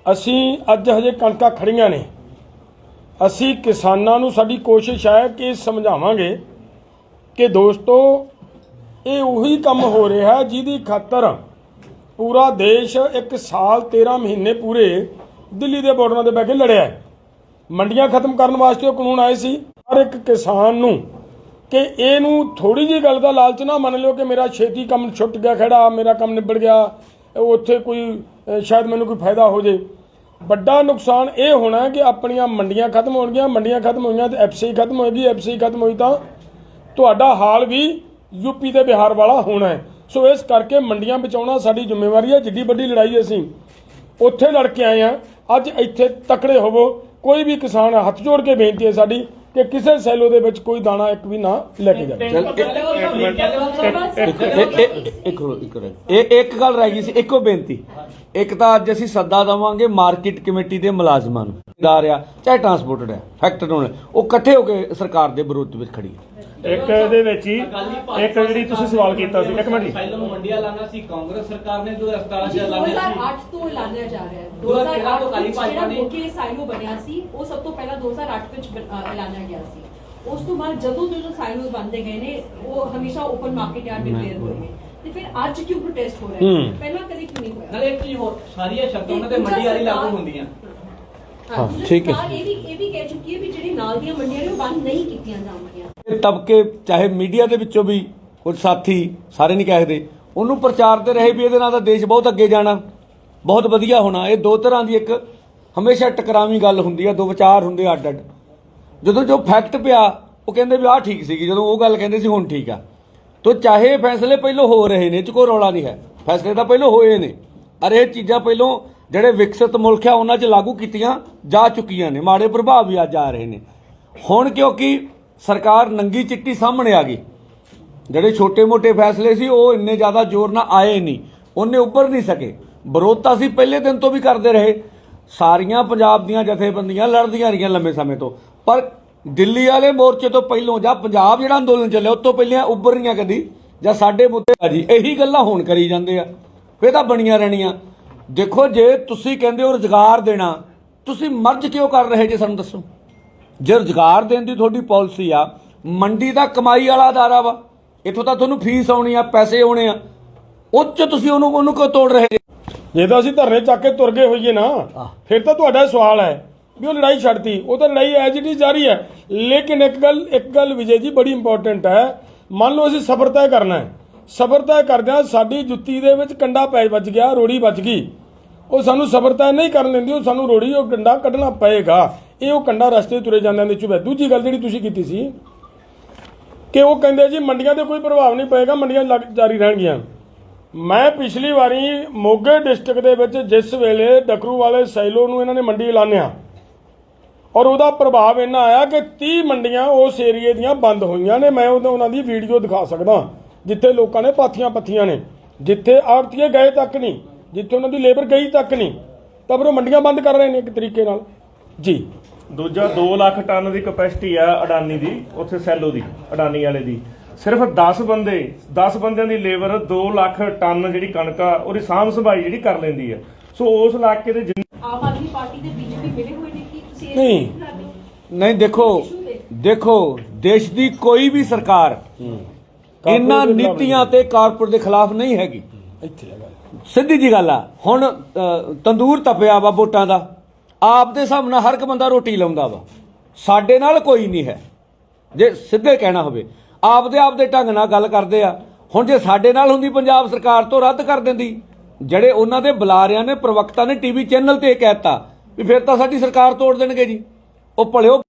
ਅਸੀਂ ਅੱਜ ਹਜੇ ਕਣਕਾਂ ਖੜੀਆਂ ਨੇ। ਅਸੀਂ ਕਿਸਾਨਾਂ ਨੂੰ ਸਾਡੀ ਕੋਸ਼ਿਸ਼ ਹੈ ਕਿ ਸਮਝਾਵਾਂਗੇ ਕਿ ਦੋਸਤੋ, ਇਹ ਉਹੀ ਕੰਮ ਹੋ ਰਿਹਾ ਜਿਹਦੀ ਖਾਤਰ ਪੂਰਾ ਦੇਸ਼ ਇੱਕ ਸਾਲ 13 ਮਹੀਨੇ ਪੂਰੇ ਦਿੱਲੀ ਦੇ ਬਾਰਡਰਾਂ ਤੇ ਬਹਿ ਕੇ ਲੜਿਆ ਮੰਡੀਆਂ ਖਤਮ ਕਰਨ ਵਾਸਤੇ ਉਹ ਕਾਨੂੰਨ ਆਏ ਸੀ। ਹਰ ਇੱਕ ਕਿਸਾਨ ਨੂੰ ਕਿ ਇਹਨੂੰ ਥੋੜੀ ਜਿਹੀ ਗੱਲ ਦਾ ਲਾਲਚ ਨਾ ਮੰਨ ਲਿਓ ਕਿ ਮੇਰਾ ਛੇਤੀ ਕੰਮ ਛੁੱਟ ਗਿਆ, ਖੜਾ, ਮੇਰਾ ਕੰਮ ਨਿਬੜ ਗਿਆ, ਉੱਥੇ ਕੋਈ ਸ਼ਾਇਦ ਮੈਨੂੰ ਕੋਈ ਫਾਇਦਾ ਹੋ ਜੇ। ਵੱਡਾ ਨੁਕਸਾਨ ਇਹ ਹੋਣਾ ਕਿ ਆਪਣੀਆਂ ਮੰਡੀਆਂ ਖਤਮ ਹੋਣਗੀਆਂ, ਮੰਡੀਆਂ ਖਤਮ ਹੋਈਆਂ ਤੇ ਐਫਸੀ ਖਤਮ ਹੋਏਗੀ, ਐਫਸੀ ਖਤਮ ਹੋਈ ਤਾਂ ਤੁਹਾਡਾ ਹਾਲ ਵੀ ਯੂਪੀ ਤੇ ਬਿਹਾਰ ਵਾਲਾ ਹੋਣਾ ਹੈ। ਸੋ ਇਸ ਕਰਕੇ ਮੰਡੀਆਂ ਬਚਾਉਣਾ ਸਾਡੀ ਜ਼ਿੰਮੇਵਾਰੀ ਹੈ। ਜਿੱਡੀ ਵੱਡੀ ਲੜਾਈ ਅਸੀਂ ਉੱਥੇ ਲੜ ਕੇ ਆਏ ਆ ਅੱਜ ਇੱਥੇ ਤਕੜੇ ਹੋਵੋ। ਕੋਈ ਵੀ ਕਿਸਾਨ ਹੱਥ ਜੋੜ ਕੇ ਬੇਨਤੀ ਹੈ ਸਾਡੀ ਕਿ ਕਿਸੇ ਸੈਲੋ ਦੇ ਵਿੱਚ ਕੋਈ ਦਾਣਾ ਇੱਕ ਵੀ ਨਾ ਲੈ ਕੇ ਜਾਵੇ। ਚੱਲ ਇੱਕ- ਇੱਕ ਇੱਕ- ਇੱਕ- ਇੱਕ ਹੋਰ- ਇੱਕ ਹੋਰ। ਇਹ ਇੱਕ ਗੱਲ ਰਹਿ ਗਈ ਸੀ ਇੱਕੋ ਬੇਨਤੀ। ਇੱਕ ਤਾਂ ਅੱਜ ਅਸੀਂ ਸੱਦਾ ਦਵਾਂਗੇ ਮਾਰਕੀਟ ਕਮੇਟੀ ਦੇ ਮੁਲਾਜ਼ਮਾਂ ਨੂੰ। ਦਾਰ ਆ ਚਾਹੇ ਟਰਾਂਸਪੋਰਟਡ ਹੈ ਫੈਕਟਰ ਹੋਣ। ਉਹ ਇਕੱਠੇ ਹੋ ਕੇ ਸਰਕਾਰ ਦੇ ਵਿਰੋਧ ਵਿੱਚ ਖੜੀ ਹੈ। ਇੱਕ ਇਹਦੇ ਵਿੱਚ ਹੀ ਇੱਕ ਜਿਹੜੀ ਤੁਸੀਂ ਸਵਾਲ ਕੀਤਾ ਸੀ ਇੱਕ ਮਿੰਟ ਜੀ। ਨੂੰ ਮੰਡੀਆਂ ਲਾਣਾ ਸੀ ਕਾਂਗਰਸ ਸਰਕਾਰ ਨੇ 2017 ਚ ਐਲਾਨਿਆ ਸੀ। 2008 ਤੋਂ ਐਲਾਨਿਆ ਜਾ ਰਿਹਾ ਹੈ। 2013 ਤੋਂ 2008 ਕਾਲੀ ਭਾਜਪਾ ਨੇ- ਮੁੱਖੀ ਸਾਈਲੋ ਬਣਿਆ ਸੀ ਉਹ ਸਭ ਤੋਂ ਪਹਿਲਾਂ 2008 ਵਿੱਚ ਐਲਾਨਿਆ ਗਿਆ ਸੀ। ਉਸ ਤੋਂ ਬਾਅਦ ਜਦੋਂ ਤੋਂ ਸਾਈਲੋ ਬੰਦੇ ਗਏ ਨੇ ਉਹ ਹਮੇਸ਼ਾ ਓਪਨ ਮਾਰਕੀਟ ਯਾਰਡ ਡਿਕਲੇਅਰ ਹੋਏ ਨੇ। ਤੇ ਫਿਰ ਅੱਜ ਕਿਉਂ ਪ੍ਰੋਟੈਸਟ ਹੋ ਰਿਹਾ ਹੈ? ਪਹਿਲਾਂ ਕਦੇ ਕਿਉਂ ਨਹੀਂ ਹੋਇਆ? ਨਾਲੇ ਇੱਕ ਚੀਜ਼ ਹੋਰ ਸਾਰੀਆਂ ਸ਼ਰਤਾਂ ਉਹਨਾਂ ਤੇ ਮੰਡੀ ਵਾਲੀ ਲਾਗੂ ਹੁੰਦੀਆਂ। ਹਾਂ ਠੀਕ ਹੈ। ਇਹ ਵੀ ਇਹ ਵੀ ਕਹਿ ਚੁੱਕੀ ਹੈ ਵੀ ਜਿਹੜੀ ਨਾਲ ਦੀਆਂ ਮੰਡੀਆਂ ਨੇ ਉਹ ਬੰਦ ਨਹੀਂ ਕੀਤੀਆਂ ਜਾਣਗੀਆਂ। ਇਹ ਤਬਕੇ ਚਾਹੇ ਮੀਡੀਆ ਦੇ ਵਿੱਚੋਂ ਵੀ ਕੁਝ ਸਾਥੀ ਸਾਰੇ ਨਹੀਂ ਕਹਿਦੇ ਉਹਨੂੰ ਪ੍ਰਚਾਰਦੇ ਰਹੇ ਵੀ ਇਹਦੇ ਨਾਲ ਤਾਂ ਦੇਸ਼ ਬਹੁਤ ਅੱਗੇ ਜਾਣਾ ਬਹੁਤ ਵਧੀਆ ਹੋਣਾ। ਇਹ ਦੋ ਤਰ੍ਹਾਂ ਦੀ ਇੱਕ ਹਮੇਸ਼ਾ ਟਕਰਾਵੀਂ ਗੱਲ ਹੁੰਦੀ ਆ ਦੋ ਵਿਚਾਰ ਹੁੰਦੇ ਆ ਅੱਡ ਅੱਡ ਜਦੋਂ ਜੋ ਫੈਕਟ ਪਿਆ ਉਹ ਕਹਿੰਦੇ ਵੀ ਆਹ ਠੀਕ ਸੀਗੀ ਜਦੋਂ ਉਹ ਗੱਲ ਕਹਿੰਦੇ ਸੀ ਹੁਣ ਠੀਕ ਆ। ਤੋ ਚਾਹੇ ਫੈਸਲੇ ਪਹਿਲੋਂ ਹੋ ਰਹੇ ਨੇ 'ਚ ਕੋਈ ਰੌਲਾ ਨਹੀਂ ਹੈ। ਫੈਸਲੇ ਤਾਂ ਪਹਿਲੋਂ ਹੋਏ ਨੇ। ਅਰ ਇਹ ਚੀਜ਼ਾਂ ਪਹਿਲੋਂ ਜਿਹੜੇ ਵਿਕਸਿਤ ਮੁਲਕ ਆ, ਉਹਨਾਂ 'ਚ ਲਾਗੂ ਕੀਤੀਆਂ ਜਾ ਚੁੱਕੀਆਂ ਨੇ। ਮਾੜੇ ਪ੍ਰਭਾਵ ਵੀ ਅੱਜ ਆ ਰਹੇ ਨੇ। ਹੁਣ ਕਿਉਂਕਿ ਸਰਕਾਰ ਨੰਗੀ ਚਿੱਟੀ ਸਾਹਮਣੇ ਆ ਗਈ। ਜਿਹੜੇ ਛੋਟੇ-ਮੋਟੇ ਫੈਸਲੇ ਸੀ, ਉਹ ਇੰਨੇ ਜ਼ਿਆਦਾ ਜ਼ੋਰ ਨਾਲ ਆਏ ਨਹੀਂ। ਉਹਨੇ ਉੱਭਰ ਨਹੀਂ ਸਕੇ। ਵਿਰੋਧ ਤਾਂ ਅਸੀਂ ਪਹਿਲੇ ਦਿਨ ਤੋਂ ਵੀ ਕਰਦੇ ਰਹੇ। ਸਾਰੀਆਂ ਪੰਜਾਬ ਦੀਆਂ ਜਥੇਬੰਦੀਆਂ ਲੜਦੀਆਂ ਰਹੀਆਂ ਲੰਮੇ ਸਮੇਂ ਤੋਂ। ਪਰ ਦਿੱਲੀ ਵਾਲੇ ਮੋਰਚੇ ਤੋਂ ਪਹਿਲੋਂ ਜਾਂ ਪੰਜਾਬ ਜਿਹੜਾ ਅੰਦੋਲਨ ਚੱਲਿਆ ਉਸ ਤੋਂ ਪਹਿਲਾਂ ਉੱਭਰ ਰਹੀਆਂ ਕਦੀ। ਜਾਂ ਸਾਡੇ ਮੁੱਦੇ ਆ ਜੀ, ਇਹੀ ਗੱਲਾਂ ਹੁਣ ਕਰੀ ਜਾਂਦੇ ਆ। ਫੇਰ ਤਾਂ ਬਣੀਆਂ ਰਹਿਣੀਆਂ। ਦੇਖੋ ਜੇ ਤੁਸੀਂ ਕਹਿੰਦੇ ਹੋ ਰੁਜ਼ਗਾਰ ਦੇਣਾ ਤੁਸੀਂ ਮਰਜ਼ ਕਿਉਂ ਕਰ ਰਹੇ ਜੇ ਸਾਨੂੰ ਦੱਸੋ? ਜੇ ਰੁਜ਼ਗਾਰ ਦੇਣ ਦੀ ਤੁਹਾਡੀ ਪਾਲਿਸੀ ਆ ਮੰਡੀ ਦਾ ਕਮਾਈ ਵਾਲਾ ਅਦਾਰਾ ਵਾ ਇੱਥੋਂ ਤਾਂ ਤੁਹਾਨੂੰ ਫੀਸ ਆਉਣੀ ਆ ਪੈਸੇ ਆਉਣੇ ਆ ਉਹ 'ਚ ਤੁਸੀਂ ਉਹਨੂੰ ਉਹਨੂੰ ਕਿਉਂ ਤੋੜ ਰਹੇ ਜੇ? ਜੇ ਤਾਂ ਅਸੀਂ ਧਰਨੇ ਚੱਕ ਕੇ ਤੁਰ ਗਏ ਹੋਈਏ ਨਾ ਫਿਰ ਤਾਂ ਤੁਹਾਡਾ ਸਵਾਲ ਹੈ ਵੀ ਉਹ ਲੜਾਈ ਛੱਡਤੀ ਉਹ ਤਾਂ ਲੜਾਈ ਐਜ ਇਟ ਇਜ਼ ਜਾਰੀ ਹੈ। ਲੇਕਿਨ ਇੱਕ ਗੱਲ ਇੱਕ ਗੱਲ ਵਿਜੇ ਜੀ ਬੜੀ ਇੰਪੋਰਟੈਂਟ ਹੈ। ਮੰਨ ਲਓ ਅਸੀਂ ਸਬਰ ਤੈਅ ਕਰਨਾ ਹੈ। ਸਬਰ ਤੈਅ ਕਰਦਿਆਂ ਸਾਡੀ ਜੁੱਤੀ ਦੇ ਵਿੱਚ ਕੰਡਾ ਪੈ ਵੱਜ ਗਿਆ, ਰੋੜੀ ਵੱਜ ਗਈ। ਉਹ ਸਾਨੂੰ ਸਬਰ ਤੈਅ ਨਹੀਂ ਕਰਨ ਦਿੰਦੀ, ਉਹ ਸਾਨੂੰ ਰੋੜੀ, ਉਹ ਕੰਡਾ ਕੱਢਣਾ ਪਏਗਾ। ਇਹ ਉਹ ਕੰਡਾ ਰਸਤੇ ਤੁਰੇ ਜਾਂਦਿਆਂ ਦੇ ਚੁਬੇ ਦੂਜੀ ਗੱਲ ਜਿਹੜੀ ਤੁਸੀਂ ਕੀਤੀ ਸੀ, ਕਿ ਉਹ ਕਹਿੰਦੇ ਜੀ, ਮੰਡੀਆਂ ਤੇ ਕੋਈ ਪ੍ਰਭਾਵ ਨਹੀਂ ਪਏਗਾ, ਮੰਡੀਆਂ ਲੱਗ- ਜਾਰੀ ਰਹਿਣਗੀਆਂ। ਮੈਂ ਪਿਛਲੀ ਵਾਰੀ ਮੋਗੇ ਡਿਸਟ੍ਰਿਕਟ ਦੇ ਵਿੱਚ ਜਿਸ ਵੇਲੇ ਡਕਰੂ ਵਾਲੇ ਸੈਲੋ ਨੂੰ ਇਹਨਾਂ ਨੇ ਮੰਡੀ ਐਲਾਨਿਆ, ਔਰ ਉਹਦਾ ਪ੍ਰਭਾਵ ਇੰਨਾ ਆਇਆ ਕਿ 30 ਮੰਡੀਆਂ ਉਸ ਏਰੀਏ ਦੀਆਂ ਬੰਦ ਹੋਈਆਂ ਨੇ। ਮੈਂ ਉਹਨਾਂ ਦੀ ਵੀਡੀਓ ਦਿਖਾ ਸਕਦਾ। ਜਿੱਥੇ ਲੋਕਾਂ ਨੇ ਪਾਥੀਆਂ ਪੱਥੀਆਂ ਨੇ ਜਿੱਥੇ ਆੜਤੀਏ ਗਏ ਤੱਕ ਨਹੀਂ ਜਿੱਥੇ ਉਹਨਾਂ ਦੀ ਲੇਬਰ ਗਈ ਤੱਕ ਨਹੀਂ ਤਾਂ ਫਿਰ ਉਹ ਮੰਡੀਆਂ ਬੰਦ ਕਰ ਰਹੇ ਨੇ ਇੱਕ ਤਰੀਕੇ ਨਾਲ। ਜੀ। ਦੂਜਾ 2 ਲੱਖ ਟਨ ਦੀ ਕਪੈਸਿਟੀ ਆ ਅਡਾਨੀ ਦੀ ਉੱਥੇ ਸੈਲੋ ਦੀ ਅਡਾਨੀ ਵਾਲੇ ਦੀ। ਸਿਰਫ 10 ਬੰਦੇ 10 ਬੰਦਿਆਂ ਦੀ ਲੇਬਰ 2 ਲੱਖ ਟਨ ਜਿਹੜੀ ਕਣਕ ਆ ਉਹਦੀ ਸਾਂਭ ਸੰਭਾਈ ਜਿਹੜੀ ਕਰ ਲੈਂਦੀ ਆ। ਸੋ ਉਸ ਇਲਾਕੇ ਦੇ ਜਿੰਨੇ ਆਮ ਆਦਮੀ ਪਾਰਟੀ ਤੇ ਬੀਜੇਪੀ ਮਿਲੇ ਹੋਏ ਨੇ ਕਿ ਤੁਸੀਂ ਨਹੀਂ। ਨਹੀਂ ਦੇਖੋ ਦੇਖੋ ਦੇਸ਼ ਦੀ ਕੋਈ ਵੀ ਸਰਕਾਰ ਇਹਨਾਂ ਦੇ ਨੀਤੀਆਂ ਤੇ ਕਾਰਪੋਰੇਟ ਦੇ ਖਿਲਾਫ ਨਹੀਂ ਹੈਗੀ। ਇੱਥੇ ਗੱਲ ਸਿੱਧੀ ਜੀ ਗੱਲ ਆ ਹੁਣ ਤੰਦੂਰ ਤਪਿਆ ਵਾ ਵੋਟਾਂ ਦਾ। ਆਪ ਦੇ ਹਿਸਾਬ ਨਾਲ ਹਰ ਇੱਕ ਬੰਦਾ ਰੋਟੀ ਲਾਉਂਦਾ ਵਾ। ਸਾਡੇ ਨਾਲ ਕੋਈ ਨਹੀਂ ਹੈ। ਜੇ ਸਿੱਧੇ ਕਹਿਣਾ ਹੋਵੇ ਆਪਦੇ ਆਪ ਦੇ ਢੰਗ ਨਾਲ ਗੱਲ ਕਰਦੇ ਆ। ਹੁਣ ਜੇ ਸਾਡੇ ਨਾਲ ਹੁੰਦੀ ਪੰਜਾਬ ਸਰਕਾਰ ਤੋਂ ਰੱਦ ਕਰ ਦਿੰਦੀ ਜਿਹੜੇ ਉਹਨਾਂ ਦੇ ਬੁਲਾਰਿਆਂ ਨੇ ਪ੍ਰਵਕਤਾ ਨੇ ਟੀਵੀ ਚੈਨਲ ਤੇ ਇਹ ਕਹਿਤਾ ਵੀ ਫਿਰ ਤਾਂ ਸਾਡੀ ਸਰਕਾਰ ਤੋੜ ਦੇਣਗੇ ਜੀ। ਉਹ ਭਲਿਓ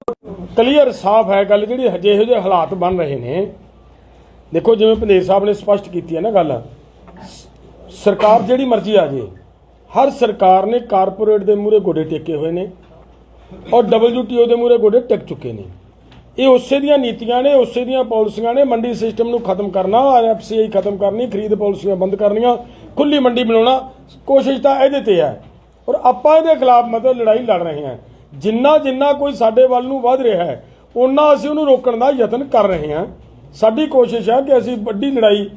ਕਲੀਅਰ ਸਾਫ਼ ਹੈ ਗੱਲ ਜਿਹੜੀ ਹਜੇ ਇਹੋ ਜਿਹੇ ਹਾਲਾਤ ਬਣ ਰਹੇ ਨੇ। ਦੇਖੋ ਜਿਵੇਂ ਪੰਦੇਰ ਸਾਹਿਬ ਨੇ ਸਪਸ਼ਟ ਕੀਤੀ ਹੈ ਨਾ ਗੱਲ ਸਰਕਾਰ ਜਿਹੜੀ ਮਰਜ਼ੀ ਆ ਜੇ, ਹਰ ਸਰਕਾਰ ਨੇ ਕਾਰਪੋਰੇਟ ਦੇ ਮੂਹਰੇ ਗੋਡੇ ਟੇਕੇ ਹੋਏ ਨੇ ਔਰ WTO ਦੇ ਮੂਹਰੇ ਗੋਡੇ ਟੇਕ ਚੁੱਕੇ ਨੇ। ਇਹ ਉਸੇ ਦੀਆਂ ਨੀਤੀਆਂ ਨੇ, ਉਸੇ ਦੀਆਂ ਪਾਲਿਸੀਆਂ ਨੇ, ਮੰਡੀ ਸਿਸਟਮ ਨੂੰ ਖਤਮ ਕਰਨਾ ਐਫਸੀਆਈ ਖਤਮ ਕਰਨੀ, ਖਰੀਦ ਪਾਲਿਸੀਆਂ ਬੰਦ ਕਰਨੀਆਂ, ਖੁੱਲੀ ਮੰਡੀ ਬਣਾਉਣਾ ਕੋਸ਼ਿਸ਼ ਤਾਂ ਇਹਦੇ ਤੇ ਹੈ। ਔਰ ਆਪਾਂ ਇਹਦੇ ਖਿਲਾਫ ਮਤਲਬ ਲੜਾਈ ਲੜ ਰਹੇ ਹਾਂ। ਜਿੰਨਾ ਜਿੰਨਾ ਕੋਈ ਸਾਡੇ ਵੱਲ ਨੂੰ ਵੱਧ ਰਿਹਾ ਹੈ ਉਹਨਾਂ ਅਸੀਂ ਉਹਨੂੰ ਰੋਕਣ ਦਾ ਯਤਨ ਕਰ ਰਹੇ ਹਾਂ। ਸਾਡੀ ਕੋਸ਼ਿਸ਼ ਹੈ ਕਿ ਅਸੀਂ ਵੱਡੀ ਲੜਾਈ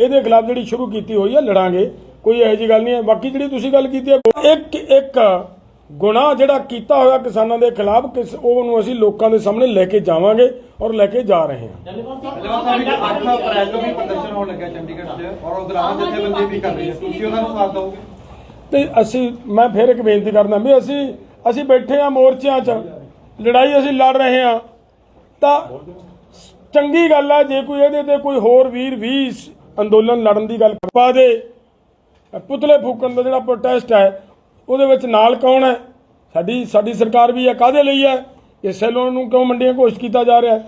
ਇਹਦੇ ਖਿਲਾਫ ਜਿਹੜੀ ਸ਼ੁਰੂ ਕੀਤੀ ਹੋਈ ਹੈ ਲੜਾਂਗੇ। ਕੋਈ ਇਹੋ ਜਿਹੀ ਗੱਲ ਨਹੀਂ ਹੈ। ਬਾਕੀ ਜਿਹੜੀ ਤੁਸੀਂ ਗੱਲ ਕੀਤੀ ਹੈ ਇੱਕ ਇੱਕ ਗੁਨਾਹ ਜਿਹੜਾ ਕੀਤਾ ਹੋਇਆ ਕਿਸਾਨਾਂ ਦੇ ਖਿਲਾਫ ਕਿਸ ਉਹਨੂੰ ਅਸੀਂ ਲੋਕਾਂ ਦੇ ਸਾਹਮਣੇ ਲੈ ਕੇ ਜਾਵਾਂਗੇ ਔਰ ਲੈ ਕੇ ਜਾ ਰਹੇ ਹਾਂ। ਜਲੇਵਾਲ ਸਾਹਿਬ ਜਲਵਾ ਸਾਹਿਬ ਇੱਕ 8 ਅਪ੍ਰੈਲ ਨੂੰ ਵੀ ਪ੍ਰਦਰਸ਼ਨ ਹੋਣ ਲੱਗਾ ਚੰਡੀਗੜ੍ਹ 'ਚ ਔਰ ਉਗਰਾਹਾਂ ਜਥੇਬੰਦੀ ਵੀ ਕਰ ਰਹੀ ਹੈ। ਤੁਸੀਂ ਉਹਨਾਂ ਨੂੰ ਸਾਥ ਦਿਓਗੇ? ਤੇ ਅਸੀਂ ਮੈਂ ਫਿਰ ਇੱਕ ਬੇਨਤੀ ਕਰਦਾ ਵੀ ਅਸੀਂ ਅਸੀਂ ਬੈਠੇ ਆ ਮੋਰਚਿਆਂ 'ਚ। ਲੜਾਈ ਅਸੀਂ ਲੜ ਰਹੇ ਹਾਂ। ਤਾਂ ਚੰਗੀ ਗੱਲ ਆ, ਜੇ ਕੋਈ ਇਹਦੇ ਤੇ ਕੋਈ ਹੋਰ ਵੀਰ ਵੀ ਅੰਦੋਲਨ ਲੜਨ ਦੀ ਗੱਲ ਕਰਵਾ ਦੇ ਪੁਤਲੇ ਫੂਕਣ ਦਾ ਜਿਹੜਾ ਪ੍ਰੋਟੈਸਟ ਹੈ, ਉਹਦੇ ਵਿੱਚ ਨਾਲ ਕੌਣ ਹੈ? ਸਾਡੀ ਸਾਡੀ ਸਰਕਾਰ ਵੀ ਹੈ ਕਾਦੇ ਲਈ ਹੈ? ਇਸੇ ਸੈਲੋਨ ਨੂੰ ਕਿਉਂ ਮੰਡੀਆਂ ਘੋਸ਼ਿਤ ਕੀਤਾ ਜਾ ਰਿਹਾ ਹੈ?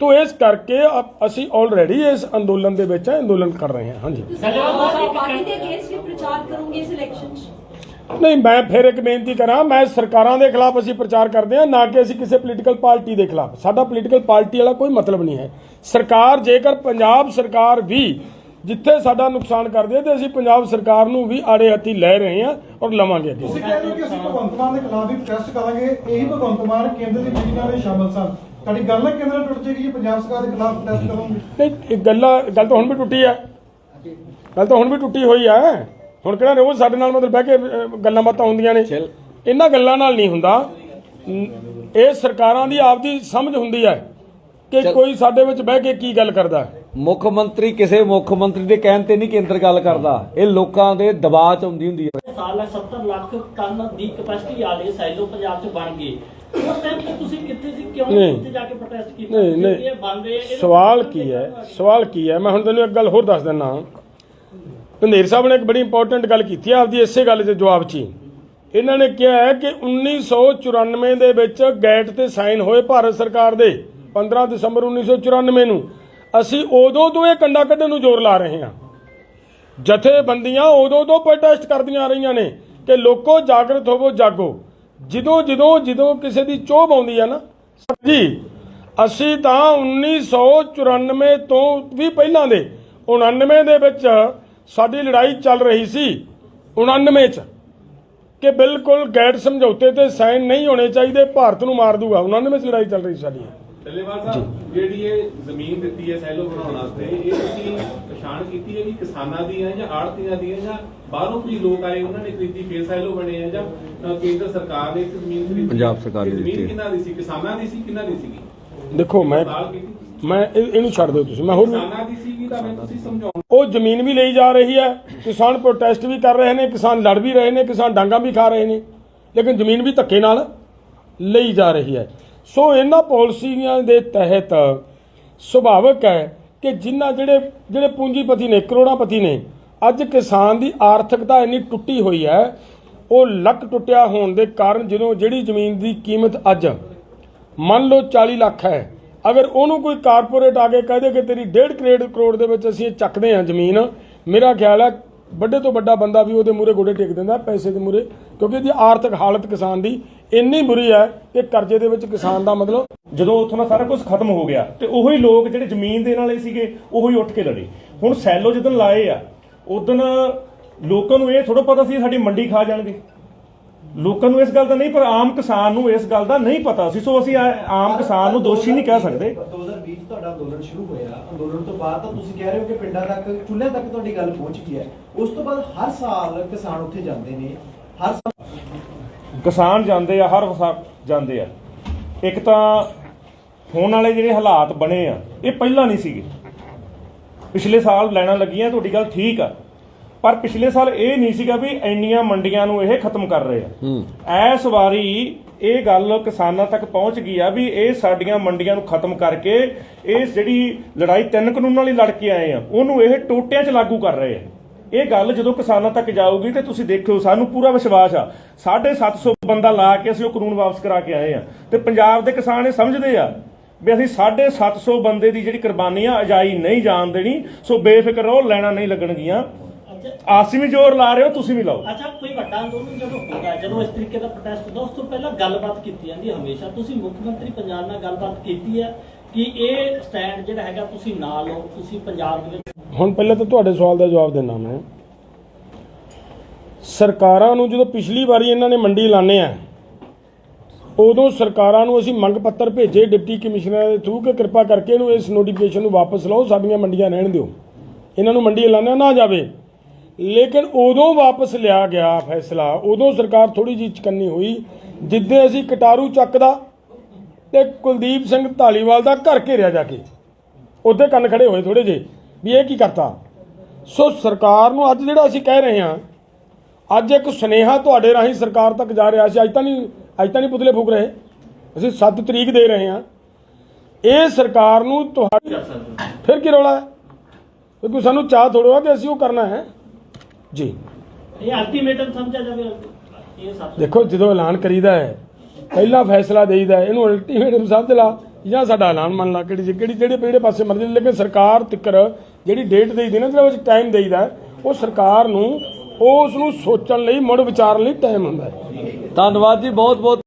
ਤੋ ਇਸ ਕਰਕੇ ਅਸੀਂ ਆਲਰੇਡੀ ਇਸ ਅੰਦੋਲਨ ਦੇ ਵਿੱਚ ਅੰਦੋਲਨ ਕਰ ਰਹੇ ਹਾਂ, ਹਾਂਜੀ। ਆਮ ਪਾਰਟੀ ਦੇ ਅਗੇਂਸਟ ਵੀ ਪ੍ਰਚਾਰ ਕਰੋਗੇ ਇਸ ਇਲੈਕਸ਼ਨ 'ਚ ਨਹੀਂ ਮੈਂ ਫਿਰ ਇੱਕ ਬੇਨਤੀ ਕਰਾਂ ਮੈਂ ਸਰਕਾਰਾਂ ਦੇ ਖਿਲਾਫ ਅਸੀਂ ਪ੍ਰਚਾਰ ਕਰਦੇ ਹਾਂ ਨਾ ਕਿ ਅਸੀਂ ਕਿਸੇ ਪੋਲੀਟੀਕਲ ਪਾਰਟੀ ਦੇ ਖਿਲਾਫ। ਸਾਡਾ ਪੋਲੀਟੀਕਲ ਪਾਰਟੀ ਵਾਲਾ ਕੋਈ ਮਤਲਬ ਨਹੀਂ ਹੈ। ਸਰਕਾਰ ਜੇਕਰ ਪੰਜਾਬ ਸਰਕਾਰ ਵੀ ਜਿੱਥੇ ਸਾਡਾ ਨੁਕਸਾਨ ਕਰਦੀ ਹੈ ਤੇ ਅਸੀਂ ਪੰਜਾਬ ਸਰਕਾਰ ਨੂੰ ਵੀ ਆੜੇ ਹੱਥੀ ਲੈ ਰਹੇ ਹਾਂ ਔਰ ਲਵਾਂਗੇ ਅੱਗੇ। ਤੁਸੀਂ ਕਹਿੰਦੇ ਹੋ ਕਿ ਅਸੀਂ ਭਗਵੰਤ ਮਾਨ ਦੇ ਖਿਲਾਫ ਵੀ ਪ੍ਰੋਟੈਸਟ ਕਰਾਂਗੇ ਇਹੀ ਭਗਵੰਤ ਮਾਨ ਕੇਂਦਰ ਦੀ ਮੀਟਿੰਗਾਂ ਵਿੱਚ ਸ਼ਾਮਲ ਸਨ। ਤੁਹਾਡੀ ਗੱਲ ਨਾ ਕੇਂਦਰ ਨਾਲ ਟੁੱਟ ਜਾਏਗੀ ਜੇ ਪੰਜਾਬ ਸਰਕਾਰ ਦੇ ਖਿਲਾਫ ਪ੍ਰੋਟੈਸਟ ਕਰੋਗੇ। ਨਹੀਂ ਇਹ ਗੱਲਾਂ ਗੱਲ ਤਾਂ ਹੁਣ ਵੀ ਟੁੱਟੀ ਹੈ। ਗੱਲ ਤਾਂ ਹੁਣ ਵੀ ਟੁੱਟੀ ਹੋਈ ਹੈ। ਹੁਣ ਕਿਹੜਾ ਰੋਜ਼ ਸਾਡੇ ਨਾਲ ਮਤਲਬ ਬਹਿ ਕੇ ਗੱਲਾਂ ਬਾਤਾਂ ਹੁੰਦੀਆਂ ਨੇ। ਇਹਨਾਂ ਗੱਲਾਂ ਨਾਲ ਨਹੀਂ ਹੁੰਦਾ। ਇਹ ਸਰਕਾਰਾਂ ਦੀ ਆਪਦੀ ਸਮਝ ਹੁੰਦੀ ਹੈ ਕਿ ਕੋਈ ਸਾਡੇ ਵਿੱਚ ਬਹਿ ਕੇ ਕੀ ਗੱਲ ਕਰਦਾ ਮੁੱਖ ਮੰਤਰੀ ਕਿਸੇ ਮੁੱਖ ਮੰਤਰੀ ਦੇ ਕਹਿਣ ਤੇ ਨਹੀਂ ਕੇਂਦਰ ਗੱਲ ਕਰਦਾ। ਇਹ ਲੋਕਾਂ ਦੇ ਦਬਾਅ ਚ ਆਉਂਦੀ ਹੁੰਦੀ ਹੈ। ਸਾਲ ਲੱਖ 70 ਲੱਖ ਟਨ ਦੀ ਕਪੈਸਿਟੀ ਵਾਲੇ ਸਾਈਲੋ ਪੰਜਾਬ 'ਚ ਬਣ ਗਏ ਉਸ ਟਾਈਮ ਤੇ ਤੁਸੀਂ ਕਿੱਥੇ ਸੀ? ਕਿਉਂ ਨਹੀਂ। ਉੱਥੇ ਜਾ ਕੇ ਪ੍ਰੋਟੈਸਟ ਕੀਤਾ? ਨਹੀਂ ਨਹੀਂ। ਸਵਾਲ ਕੀ ਹੈ? ਸਵਾਲ ਕੀ ਹੈ? ਮੈਂ ਹੁਣ ਤੈਨੂੰ ਇੱਕ ਗੱਲ ਹੋਰ ਦੱਸ ਦਿੰਦਾ ਪੰਧੇਰ ਸਾਹਿਬ ਨੇ ਇੱਕ ਬੜੀ ਇੰਪੋਰਟੈਂਟ ਗੱਲ ਕੀਤੀ ਹੈ ਆਪਦੀ ਇਸੇ ਗੱਲ ਦੇ ਜਵਾਬ 'ਚ ਹੀ। ਇਹਨਾਂ ਨੇ ਕਿਹਾ ਹੈ ਕਿ 1994 ਦੇ ਵਿੱਚ ਗੈਟ ਤੇ ਸਾਈਨ ਹੋਏ ਭਾਰਤ ਸਰਕਾਰ ਦੇ 15 ਦਸੰਬਰ 1994 ਨੂੰ। ਅਸੀਂ ਉਦੋਂ ਤੋਂ ਇਹ ਕੰਡਾ ਕੱਢਣ ਨੂੰ ਜ਼ੋਰ ਲਾ ਰਹੇ ਹਾਂ। ਜਥੇਬੰਦੀਆਂ ਉਦੋਂ ਤੋਂ ਪ੍ਰੋਟੈਸਟ ਕਰਦੀਆਂ ਰਹੀਆਂ ਨੇ ਕਿ ਲੋਕੋ ਜਾਗਰਤ ਹੋਵੋ, ਜਾਗੋ। ਜਦੋਂ ਜਦੋਂ ਜਦੋਂ ਕਿਸੇ ਦੀ ਚੋਬ ਆਉਂਦੀ ਹੈ ਨਾ, ਜੀ, ਅਸੀਂ ਤਾਂ 1994 ਤੋਂ ਵੀ ਪਹਿਲਾਂ ਦੇ 99 ਦੇ ਵਿੱਚ ਸਾਡੀ ਲੜਾਈ ਚੱਲ ਰਹੀ ਸੀ 99 ਚ ਕਿ ਬਿਲਕੁਲ ਗੈਟ ਸਮਝੌਤੇ ਤੇ ਸਾਈਨ ਨਹੀਂ ਹੋਣੇ ਚਾਹੀਦੇ ਭਾਰਤ ਨੂੰ ਮਾਰ ਦੂਗਾ। 99 ਚ ਲੜਾਈ ਚੱਲ ਰਹੀ ਸਾਡੀ ਟੱਲੇਵਾਲ ਸਾਹਿਬ। ਜਿਹੜੀ ਇਹ ਜ਼ਮੀਨ ਦਿੱਤੀ ਹੈ ਸੈਲੋ ਬਣਾਉਣ ਵਾਸਤੇ ਇਹ ਤੁਸੀਂ ਪਛਾਣ ਕੀਤੀ ਹੈ ਕਿ ਕਿਸਾਨਾਂ ਦੀ ਹੈ ਜਾਂ ਆੜਤੀਆਂ ਦੀ ਹੈ ਜਾਂ ਬਾਹਰੋਂ ਕੋਈ ਲੋਕ ਆਏ ਉਹਨਾਂ ਨੇ ਖਰੀਦੀ ਫੇਰ ਸੈਲੋ ਬਣੇ ਆ ਜਾਂ ਕੇਂਦਰ ਸਰਕਾਰ ਨੇ ਇੱਕ ਜ਼ਮੀਨ ਖਰੀਦੀ? ਪੰਜਾਬ ਸਰਕਾਰ ਨੇ ਇਹ ਦਿੱਤੀ ਜ਼ਮੀਨ ਹੈ। ਕਿਹਨਾਂ ਦੀ ਸੀ? ਕਿਸਾਨਾਂ ਦੀ ਸੀ ਕਿਹਨਾਂ ਦੀ ਸੀਗੀ? ਦੇਖੋ ਮੈਂ ਮੈਂ ਇਹ- ਇਹਨੂੰ ਛੱਡ ਦਿਓ ਤੁਸੀਂ। ਮੈਂ ਹੋਰ ਵੀ- ਕਿਸਾਨਾਂ ਦੀ ਸੀਗੀ ਤਾਂ ਮੈਨੂੰ ਤੁਸੀਂ ਸਮਝਾਓ ਉਹ ਜ਼ਮੀਨ ਵੀ ਲਈ ਜਾ ਰਹੀ ਹੈ। ਕਿਸਾਨ ਪ੍ਰੋਟੈਸਟ ਵੀ ਕਰ ਰਹੇ ਨੇ ਕਿਸਾਨ ਲੜ ਵੀ ਰਹੇ ਨੇ ਕਿਸਾਨ ਡਾਂਗਾ ਵੀ ਖਾ ਰਹੇ ਨੇ। ਲੇਕਿਨ ਜ਼ਮੀਨ ਵੀ ਧੱਕੇ ਨਾਲ ਲਈ ਜਾ ਰਹੀ ਹੈ। ਸੋ ਇਹਨਾਂ ਪਾਲਿਸੀਆਂ ਦੇ ਤਹਿਤ ਸੁਭਾਵਿਕ ਹੈ ਕਿ ਜਿਨ੍ਹਾਂ ਜਿਹੜੇ ਜਿਹੜੇ ਪੂੰਜੀਪਤੀ ਨੇ ਕਰੋੜਾਪਤੀ ਨੇ ਅੱਜ ਕਿਸਾਨ ਦੀ ਆਰਥਿਕਤਾ ਇੰਨੀ ਟੁੱਟੀ ਹੋਈ ਹੈ ਉਹ ਲੱਕ ਟੁੱਟਿਆ ਹੋਣ ਦੇ ਕਾਰਨ ਜਦੋਂ ਜਿਹੜੀ ਜ਼ਮੀਨ ਦੀ ਕੀਮਤ ਅੱਜ ਮੰਨ ਲਓ 40 ਲੱਖ ਹੈ ਅਗਰ ਉਹਨੂੰ ਕੋਈ ਕਾਰਪੋਰੇਟ ਆ ਕੇ ਕਹਦੇ ਕਿ ਤੇਰੀ 1.5 ਕਰੋੜ ਕਰੋੜ ਦੇ ਵਿੱਚ ਅਸੀਂ ਇਹ ਚੱਕਦੇ ਹਾਂ ਜ਼ਮੀਨ, ਮੇਰਾ ਖਿਆਲ ਹੈ ਵੱਡੇ ਤੋਂ ਵੱਡਾ ਬੰਦਾ ਵੀ ਉਹਦੇ ਮੂਰੇ ਗੋਡੇ ਟੇਕ ਦਿੰਦਾ, ਪੈਸੇ ਦੇ ਮੂਰੇ ਕਿਉਂਕਿ ਇਹਦੀ ਆਰਥਿਕ ਹਾਲਤ ਕਿਸਾਨ ਦੀ ਇੰਨੀ ਬੁਰੀ ਹੈ ਕਿ ਕਰਜ਼ੇ ਦੇ ਵਿੱਚ ਕਿਸਾਨ ਦਾ ਮਤਲਬ ਜਦੋਂ ਉੱਥੋਂ ਦਾ ਸਾਰਾ ਕੁਝ ਖਤਮ ਹੋ ਗਿਆ ਤੇ ਉਹੀ ਲੋਕ ਜਿਹੜੇ ਜ਼ਮੀਨ ਦੇ ਵਾਲੇ ਸੀਗੇ, ਉਹੀ ਉੱਠ ਕੇ ਲੜੇ। ਹੁਣ ਸੈਲੋ ਜਦੋਂ ਲਾਏ ਆ, ਉਦੋਂ ਲੋਕਾਂ ਨੂੰ ਇਹ ਥੋੜਾ ਪਤਾ ਸੀ ਸਾਡੀ ਮੰਡੀ ਖਾ ਜਾਣਗੇ। ਲੋਕਾਂ ਨੂੰ ਇਸ ਗੱਲ ਦਾ ਨਹੀਂ ਪਰ ਆਮ ਕਿਸਾਨ ਨੂੰ ਇਸ ਗੱਲ ਦਾ ਨਹੀਂ ਪਤਾ ਸੀ। ਸੋ ਅਸੀਂ ਆ- ਆਮ ਕਿਸਾਨ ਨੂੰ ਦੋਸ਼ੀ ਨਹੀਂ ਕਹਿ ਸਕਦੇ। 2020 'ਚ ਤੁਹਾਡਾ ਅੰਦੋਲਨ ਸ਼ੁਰੂ ਹੋਇਆ। ਅੰਦੋਲਨ ਤੋਂ ਬਾਅਦ ਤਾਂ ਤੁਸੀਂ ਕਹਿ ਰਹੇ ਹੋ ਕਿ ਪਿੰਡਾਂ ਤੱਕ ਚੁੱਲ੍ਹੇ ਤੱਕ ਤੁਹਾਡੀ ਗੱਲ ਪਹੁੰਚ ਗਈ ਹੈ। ਉਸ ਤੋਂ ਬਾਅਦ ਹਰ ਸਾਲ ਕਿਸਾਨ ਉੱਥੇ ਜਾਂਦੇ ਨੇ। ਹਰ ਸਾਲ ਕਿਸਾਨ ਜਾਂਦੇ ਆ ਹਰ ਵਸਾ ਜਾਂਦੇ ਆ। ਇੱਕ ਤਾਂ ਹੁਣ ਵਾਲੇ ਜਿਹੜੇ ਹਾਲਾਤ ਬਣੇ ਆ ਇਹ ਪਹਿਲਾਂ ਨਹੀਂ ਸੀਗੇ। ਪਿਛਲੇ ਸਾਲ ਲੈਣਾ ਲੱਗੀਆਂ ਤੁਹਾਡੀ ਗੱਲ ਠੀਕ ਆ। ਪਰ ਪਿਛਲੇ ਸਾਲ ਇਹ ਨਹੀਂ ਸੀਗਾ ਵੀ ਇੰਨੀਆਂ ਮੰਡੀਆਂ ਨੂੰ ਇਹ ਖਤਮ ਕਰ ਰਹੇ ਆ। ਐਸ ਵਾਰੀ ਇਹ ਗੱਲ ਕਿਸਾਨਾਂ ਤੱਕ ਪਹੁੰਚ ਗਈ ਆ ਵੀ ਇਹ ਸਾਡੀਆਂ ਮੰਡੀਆਂ ਨੂੰ ਖਤਮ ਕਰਕੇ ਇਹ ਜਿਹੜੀ ਲੜਾਈ ਤਿੰਨ ਕਾਨੂੰਨਾਂ ਲਈ ਲੜ ਕੇ ਆਏ ਆ ਉਹਨੂੰ ਇਹ ਟੋਟਿਆਂ 'ਚ ਲਾਗੂ ਕਰ ਰਹੇ ਆ। ਇਹ ਗੱਲ ਜਦੋਂ ਕਿਸਾਨਾਂ ਤੱਕ ਜਾਊਗੀ ਤੇ ਤੁਸੀਂ ਦੇਖਿਓ ਸਾਨੂੰ ਪੂਰਾ ਵਿਸ਼ਵਾਸ ਆ। 750 ਬੰਦਾ ਲਾ ਕੇ ਅਸੀਂ ਉਹ ਕਾਨੂੰਨ ਵਾਪਸ ਕਰਾ ਕੇ ਆਏ ਆ। ਤੇ ਪੰਜਾਬ ਦੇ ਕਿਸਾਨ ਇਹ ਸਮਝਦੇ ਆ ਵੀ ਅਸੀਂ 750 ਬੰਦੇ ਦੀ ਜਿਹੜੀ ਕੁਰਬਾਨੀ ਆ ਅਜਾਈ ਨਹੀਂ ਜਾਣ ਦੇਣੀ ਸੋ ਬੇਫਿਕਰ ਰਹੋ ਲੈਣਾ ਨਹੀਂ ਲੱਗਣਗੀਆਂ। ਅਸੀਂ ਵੀ ਜ਼ੋਰ ਲਾ ਰਹੇ ਹੋ ਤੁਸੀਂ ਵੀ ਲਾਓ। ਅੱਛਾ ਕੋਈ ਵੱਡਾ ਅੰਦੋਲਨ ਜਦੋਂ ਹੁੰਦਾ ਹੈ, ਜਦੋਂ ਇਸ ਤਰੀਕੇ ਦਾ ਪ੍ਰੋਟੈਸਟ ਹੁੰਦਾ ਉਸ ਤੋਂ ਪਹਿਲਾਂ ਗੱਲਬਾਤ ਕੀਤੀ ਜਾਂਦੀ ਹੈ ਹਮੇਸ਼ਾ। ਤੁਸੀਂ ਮੁੱਖ ਮੰਤਰੀ ਪੰਜਾਬ ਨਾਲ ਗੱਲਬਾਤ ਕੀਤੀ ਹੈ ਕਿ ਇਹ ਸਟੈਂਡ ਜਿਹੜਾ ਹੈਗਾ ਤੁਸੀਂ ਨਾ ਲਓ ਤੁਸੀਂ ਪੰਜਾਬ ਦੇ ਵਿੱਚ ਹੁਣ ਪਹਿਲਾਂ ਤਾਂ ਤੁਹਾਡੇ ਸਵਾਲ ਦਾ ਜਵਾਬ ਦੇਣਾ ਮੈਂ। ਸਰਕਾਰਾਂ ਨੂੰ ਜਦੋਂ ਪਿਛਲੀ ਵਾਰੀ ਇਹਨਾਂ ਨੇ ਮੰਡੀ ਲਾਣੇ ਆ ਉਦੋਂ ਸਰਕਾਰਾਂ ਨੂੰ ਅਸੀਂ ਮੰਗ ਪੱਤਰ ਭੇਜੇ ਡਿਪਟੀ ਕਮਿਸ਼ਨਰ ਦੇ ਥਰੂ ਕਿ ਕਿਰਪਾ ਕਰਕੇ ਇਹਨੂੰ ਇਸ ਨੋਟੀਫਿਕੇਸ਼ਨ ਨੂੰ ਵਾਪਸ ਲਓ ਸਾਡੀਆਂ ਮੰਡੀਆਂ ਰਹਿਣ ਦਿਓ। ਇਹਨਾਂ ਨੂੰ ਮੰਡੀ ਐਲਾਨਿਆ ਨਾ ਜਾਵੇ। ਲੇਕਿਨ ਉਦੋਂ ਵਾਪਸ ਲਿਆ ਗਿਆ ਫੈਸਲਾ। ਉਦੋਂ ਸਰਕਾਰ ਥੋੜੀ ਜਿਹੀ ਚਕੰਨੀ ਹੋਈ ਜਿੱਦੇ ਅਸੀਂ ਕਟਾਰੂ ਚੱਕ ਦਾ ਤੇ ਕੁਲਦੀਪ ਸਿੰਘ ਢਾਲੀਵਾਲ ਦਾ ਘਰ ਘੇਰਿਆ ਜਾ ਕੇ। ਉਹਦੇ ਕੰਨ ਖੜੇ ਹੋਏ ਥੋੜੇ ਜੇ ਵੀ ਇਹ ਕੀ ਕਰਤਾ? ਸੋ ਸਰਕਾਰ ਨੂੰ ਅੱਜ ਜਿਹੜਾ ਅਸੀਂ ਕਹਿ ਰਹੇ ਹਾਂ ਅੱਜ ਇੱਕ ਸੁਨੇਹਾ ਤੁਹਾਡੇ ਰਾਹੀਂ ਸਰਕਾਰ ਤੱਕ ਜਾ ਰਿਹਾ। ਸੀ ਅੱਜ ਤਾਂ ਨਹੀਂ ਅੱਜ ਤਾਂ ਨਹੀਂ ਪੁਤਲੇ ਫੂਕ ਰਹੇ। ਅਸੀਂ 7 ਤਰੀਕ ਦੇ ਰਹੇ ਹਾਂ। ਇਹ ਸਰਕਾਰ ਨੂੰ ਤੁਹਾਡੀ ਫਿਰ ਕੀ ਰੌਲਾ ਹੈ? ਕਿਉਂਕਿ ਸਾਨੂੰ ਚਾਹ ਥੋੜੋ ਆ ਕਿ ਅਸੀਂ ਉਹ ਕਰਨਾ ਹੈ? ਜੀ। ਇਹ ਅਲਟੀਮੇਟਮ ਸਮਝਿਆ ਜਾਵੇ ਇਹ ਸਭ ਦੇਖੋ ਜਦੋਂ ਐਲਾਨ ਕਰੀਦਾ ਹੈ ਪਹਿਲਾ ਫੈਸਲਾ ਦੇਈਦਾ ਹੈ, ਇਹਨੂੰ ਅਲਟੀਮੇਟਮ ਸਮਝ ਲਾ ਜਾਂ ਸਾਡਾ ਐਲਾਨ ਮੰਨ ਲਾ ਕਿਹੜੀ ਕਿਹੜੀ ਜਿਹੜੇ ਜਿਹੜੇ ਪਾਸੇ ਮਰਜ਼ੀ ਲੇਕਿਨ ਸਰਕਾਰ ਤਿੱਕਰ ਜਿਹੜੀ ਡੇਟ ਦੇਈਦੀ ਨਾ ਜਿਹਦੇ ਵਿੱਚ ਟਾਈਮ ਦੇਈਦਾ ਹੈ, ਉਹ ਸਰਕਾਰ ਨੂੰ ਉਸ ਨੂੰ ਸੋਚਣ ਲਈ ਮੁੜ ਵਿਚਾਰਨ ਲਈ ਟਾਈਮ ਹੁੰਦਾ ਹੈ। ਧੰਨਵਾਦ ਜੀ ਬਹੁਤ ਬਹੁਤ